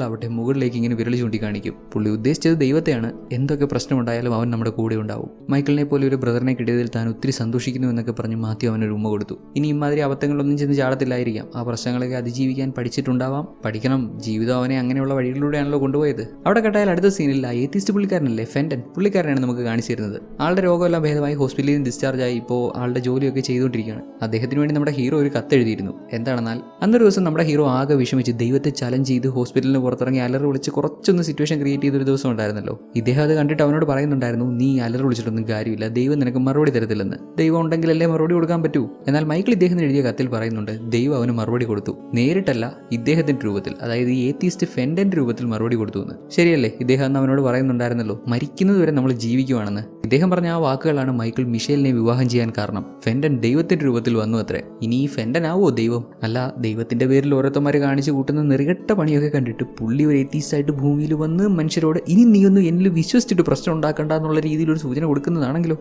അവിടെ മുകളിലേക്ക് ഇങ്ങനെ വിരൽ ചൂണ്ടിക്കാണിക്കും. പുള്ളി ഉദ്ദേശിച്ചത് ദൈവത്തെയാണ്. എന്തൊക്കെ പ്രശ്നമുണ്ടായാലും അവൻ നമ്മുടെ കൂടെ ഉണ്ടാവും. മൈക്കിളിനെ പോലെ ഒരു ബ്രദറിനെ കിട്ടിയതിൽ താൻ ഒത്തിരി സന്തോഷിക്കുന്നു എന്നൊക്കെ പറഞ്ഞ് മാത്യു അവനൊരു ഉമ്മ കൊടുത്തു. ഇനി ഇമാതിരി അബദ്ധങ്ങളൊന്നും ചെന്ന് ചാടത്തില്ലായിരിക്കാം. ആ പ്രശ്നങ്ങളൊക്കെ അതിജീവിക്കാൻ പഠിച്ചിട്ടുണ്ടാവാം. പഠിക്കണം. ജീവിതം അവനെ അങ്ങനെയുള്ള വഴികളിലൂടെയാണല്ലോ കൊണ്ടുപോയത്. അവിടെ കട്ടായാൽ അടുത്ത സീനിൽ ആ ഏത്തിസ്റ്റ് പുള്ളിക്കാരനല്ലേ? ഫെൻഡൻ പുള്ളിക്കാരനാണ് നമുക്ക് കാണിച്ചു തരുന്നത് ആളുടെ രോഗമെല്ലാം ഭേദമായി ഹോസ്പിറ്റലിൽ നിന്ന് ഡിസ്ചാർജ് ആയി ഇപ്പോൾ ആളുടെ ജോലിയൊക്കെ ചെയ്തുകൊണ്ടിരിക്കുകയാണ്. അദ്ദേഹത്തിന് വേണ്ടി നമ്മുടെ ഹീറോ ഒരു കത്ത് എഴുതിയിരുന്നു എന്താണെന്നാൽ അന്നൊരു ദിവസം നമ്മുടെ ഹീറോ ആകെ വിഷമിച്ച് ദൈവത്തെ ചലഞ്ച് ചെയ്ത് ഹോസ്പിറ്റലിന് പുറത്തിറങ്ങി അലറി വിളിച്ച് കുറച്ചൊന്ന് സിറ്റുവേഷൻ ക്രിയേറ്റ് ചെയ്തൊരു ദിവസം ഉണ്ടായിരുന്നല്ലോ. ഇദ്ദേഹം അത് കണ്ടിട്ട് അവനോട് പറയുന്നുണ്ടായിരുന്നു നീ അലറി വിളിച്ചിട്ടൊന്നും കാര്യമില്ല. ദൈവം നിനക്ക് മറുപടി തരത്തില്ലെന്ന്. ദൈവം ഉണ്ടെങ്കിലല്ലേ മറുപടി കൊടുക്കാൻ പറ്റൂ. എന്നാൽ മൈക്കിൾ ഇദ്ദേഹത്തിന് എഴുതിയ കത്തിൽ പറയുന്നുണ്ട് ദൈവം അവന് മറുപടി കൊടുത്തു. നേരിട്ടല്ല ഇദ്ദേഹത്തിന്റെ രൂപത്തിൽ അതായത് ഈ ഏത്തിസ്റ്റ് ഫെൻഡന്റെ രൂപത്തിൽ മറുപടി കൊടുത്തു എന്ന്. ശരിയല്ലേ? ഇദ്ദേഹം അന്ന് അവനോട് പറയുന്നുണ്ടായിരുന്നല്ലോ മരിക്കുന്നത് വരെ നമ്മൾ ജീവിക്കുവാണെന്ന്. ഇദ്ദേഹം പറഞ്ഞ ആ വാക്കുകളാണ് മൈക്കിൾ മിഷേലിനെ വിവാഹം ചെയ്യാൻ കാരണം. ഫെൻഡൻ ദൈവത്തിന്റെ രൂപത്തിൽ വന്നു അത്രേ. ഇനി ഈ ഫെൻഡൻ ആവോ ദൈവം? അല്ല ദൈവത്തിന്റെ പേരിൽ ഓരോരുത്തന്മാർ കാണിച്ചു കൂട്ടുന്ന നെറുകെട്ട പണിയൊക്കെ കണ്ടിട്ട് പുള്ളി ഒരു ഏത്തീസ്റ്റായിട്ട് ഭൂമിയിൽ വന്ന് മനുഷ്യരോട് ഇനി നീയൊന്നും എന്നിൽ വിശ്വസിച്ചിട്ട് പ്രശ്നം ഉണ്ടാക്കണ്ട എന്നുള്ള രീതിയിൽ ഒരു സൂചന കൊടുക്കുന്നതാണെങ്കിലോ?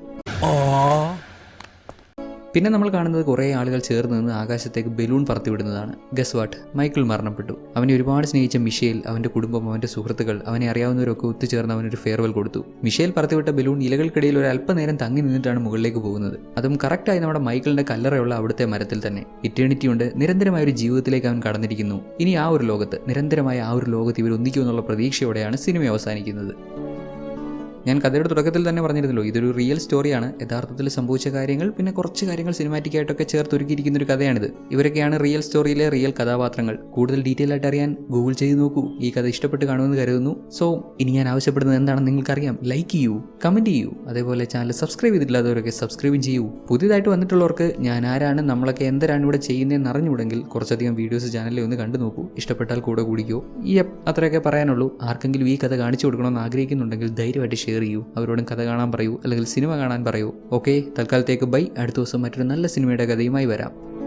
പിന്നെ നമ്മൾ കാണുന്നത് കുറേ ആളുകൾ ചേർന്ന് നിന്ന് ആകാശത്തേക്ക് ബലൂൺ പറത്തിവിടുന്നതാണ്. ഗസ്വാട്ട് മൈക്കിൾ മരണപ്പെട്ടു. അവനെ ഒരുപാട് സ്നേഹിച്ച മിഷേൽ അവന്റെ കുടുംബം അവന്റെ സുഹൃത്തുക്കൾ അവനെ അറിയാവുന്നവരൊക്കെ ഒത്തുചേർന്ന് അവനൊരു ഫെയർവെൽ കൊടുത്തു. മിഷേൽ പറത്തിവിട്ട ബലൂൺ ഇലകൾക്കിടയിൽ ഒരു അല്പനേരം തങ്ങി നിന്നിട്ടാണ് മുകളിലേക്ക് പോകുന്നത്. അതും കറക്റ്റായി നമ്മുടെ മൈക്കിളിന്റെ കല്ലറയുള്ള അവിടുത്തെ മരത്തിൽ തന്നെ. ഇറ്റേണിറ്റി ഉണ്ട് നിരന്തരമായ ഒരു ജീവിതത്തിലേക്ക് അവൻ കടന്നിരിക്കുന്നു. ഇനി ആ ഒരു ലോകത്ത് നിരന്തരമായ ആ ഒരു ലോകത്ത് ഇവർ ഒന്നിക്കുമെന്നുള്ള പ്രതീക്ഷയോടെയാണ് സിനിമ അവസാനിക്കുന്നത്. ഞാൻ കഥയുടെ തുടക്കത്തിൽ തന്നെ പറഞ്ഞിരുന്നല്ലോ ഇതൊരു റിയൽ സ്റ്റോറിയാണ് യഥാർത്ഥത്തിൽ സംഭവിച്ച കാര്യങ്ങൾ പിന്നെ കുറച്ച് കാര്യങ്ങൾ സിനിമാറ്റിക് ആയിട്ടൊക്കെ ചേർത്തൊരുക്കിയിരിക്കുന്ന ഒരു കഥയാണിത്. ഇവരൊക്കെയാണ് റിയൽ സ്റ്റോറിയിലെ റിയൽ കഥാപാത്രങ്ങൾ. കൂടുതൽ ഡീറ്റെയിൽ ആയിട്ട് അറിയാൻ ഗൂഗിൾ ചെയ്ത് നോക്കൂ. ഈ കഥ ഇഷ്ടപ്പെട്ട് കാണുമെന്ന് കരുതുന്നു. സോ ഇനി ഞാൻ ആവശ്യപ്പെടുന്നത് എന്താണെന്ന് നിങ്ങൾക്കറിയാം. ലൈക്ക് ചെയ്യൂ കമന്റ് ചെയ്യൂ. അതേപോലെ ചാനൽ സബ്സ്ക്രൈബ് ചെയ്തിട്ടില്ലാത്തവരൊക്കെ സബ്സ്ക്രൈബ് ചെയ്യൂ. പുതിയതായിട്ട് വന്നിട്ടുള്ളവർക്ക് ഞാൻ ആരാണ് നമ്മളൊക്കെ എന്തരാണ് ഇവിടെ ചെയ്യുന്നതെന്ന് അറിഞ്ഞുകൂടെങ്കിൽ കുറച്ചധികം വീഡിയോസ് ചാനലിൽ ഒന്ന് കണ്ടു നോക്കൂ. ഇഷ്ടപ്പെട്ടാൽ കൂടെ കൂടിക്കോ. ഈ അത്രയൊക്കെ പറയാനുള്ളൂ. ആർക്കെങ്കിലും ഈ കഥ കാണിച്ചു കൊടുക്കണമെന്ന് ആഗ്രഹിക്കുന്നുണ്ടെങ്കിൽ ധൈര്യമായിട്ട് ഷെയർ ചെയ്യൂ. അവരോടും കഥ കാണാൻ പറയൂ. അല്ലെങ്കിൽ സിനിമ കാണാൻ പറയൂ. ഓക്കെ തൽക്കാലത്തേക്ക് ബൈ അടുത്ത ദിവസം മറ്റൊരു നല്ല സിനിമയുടെ കഥയുമായി വരാം.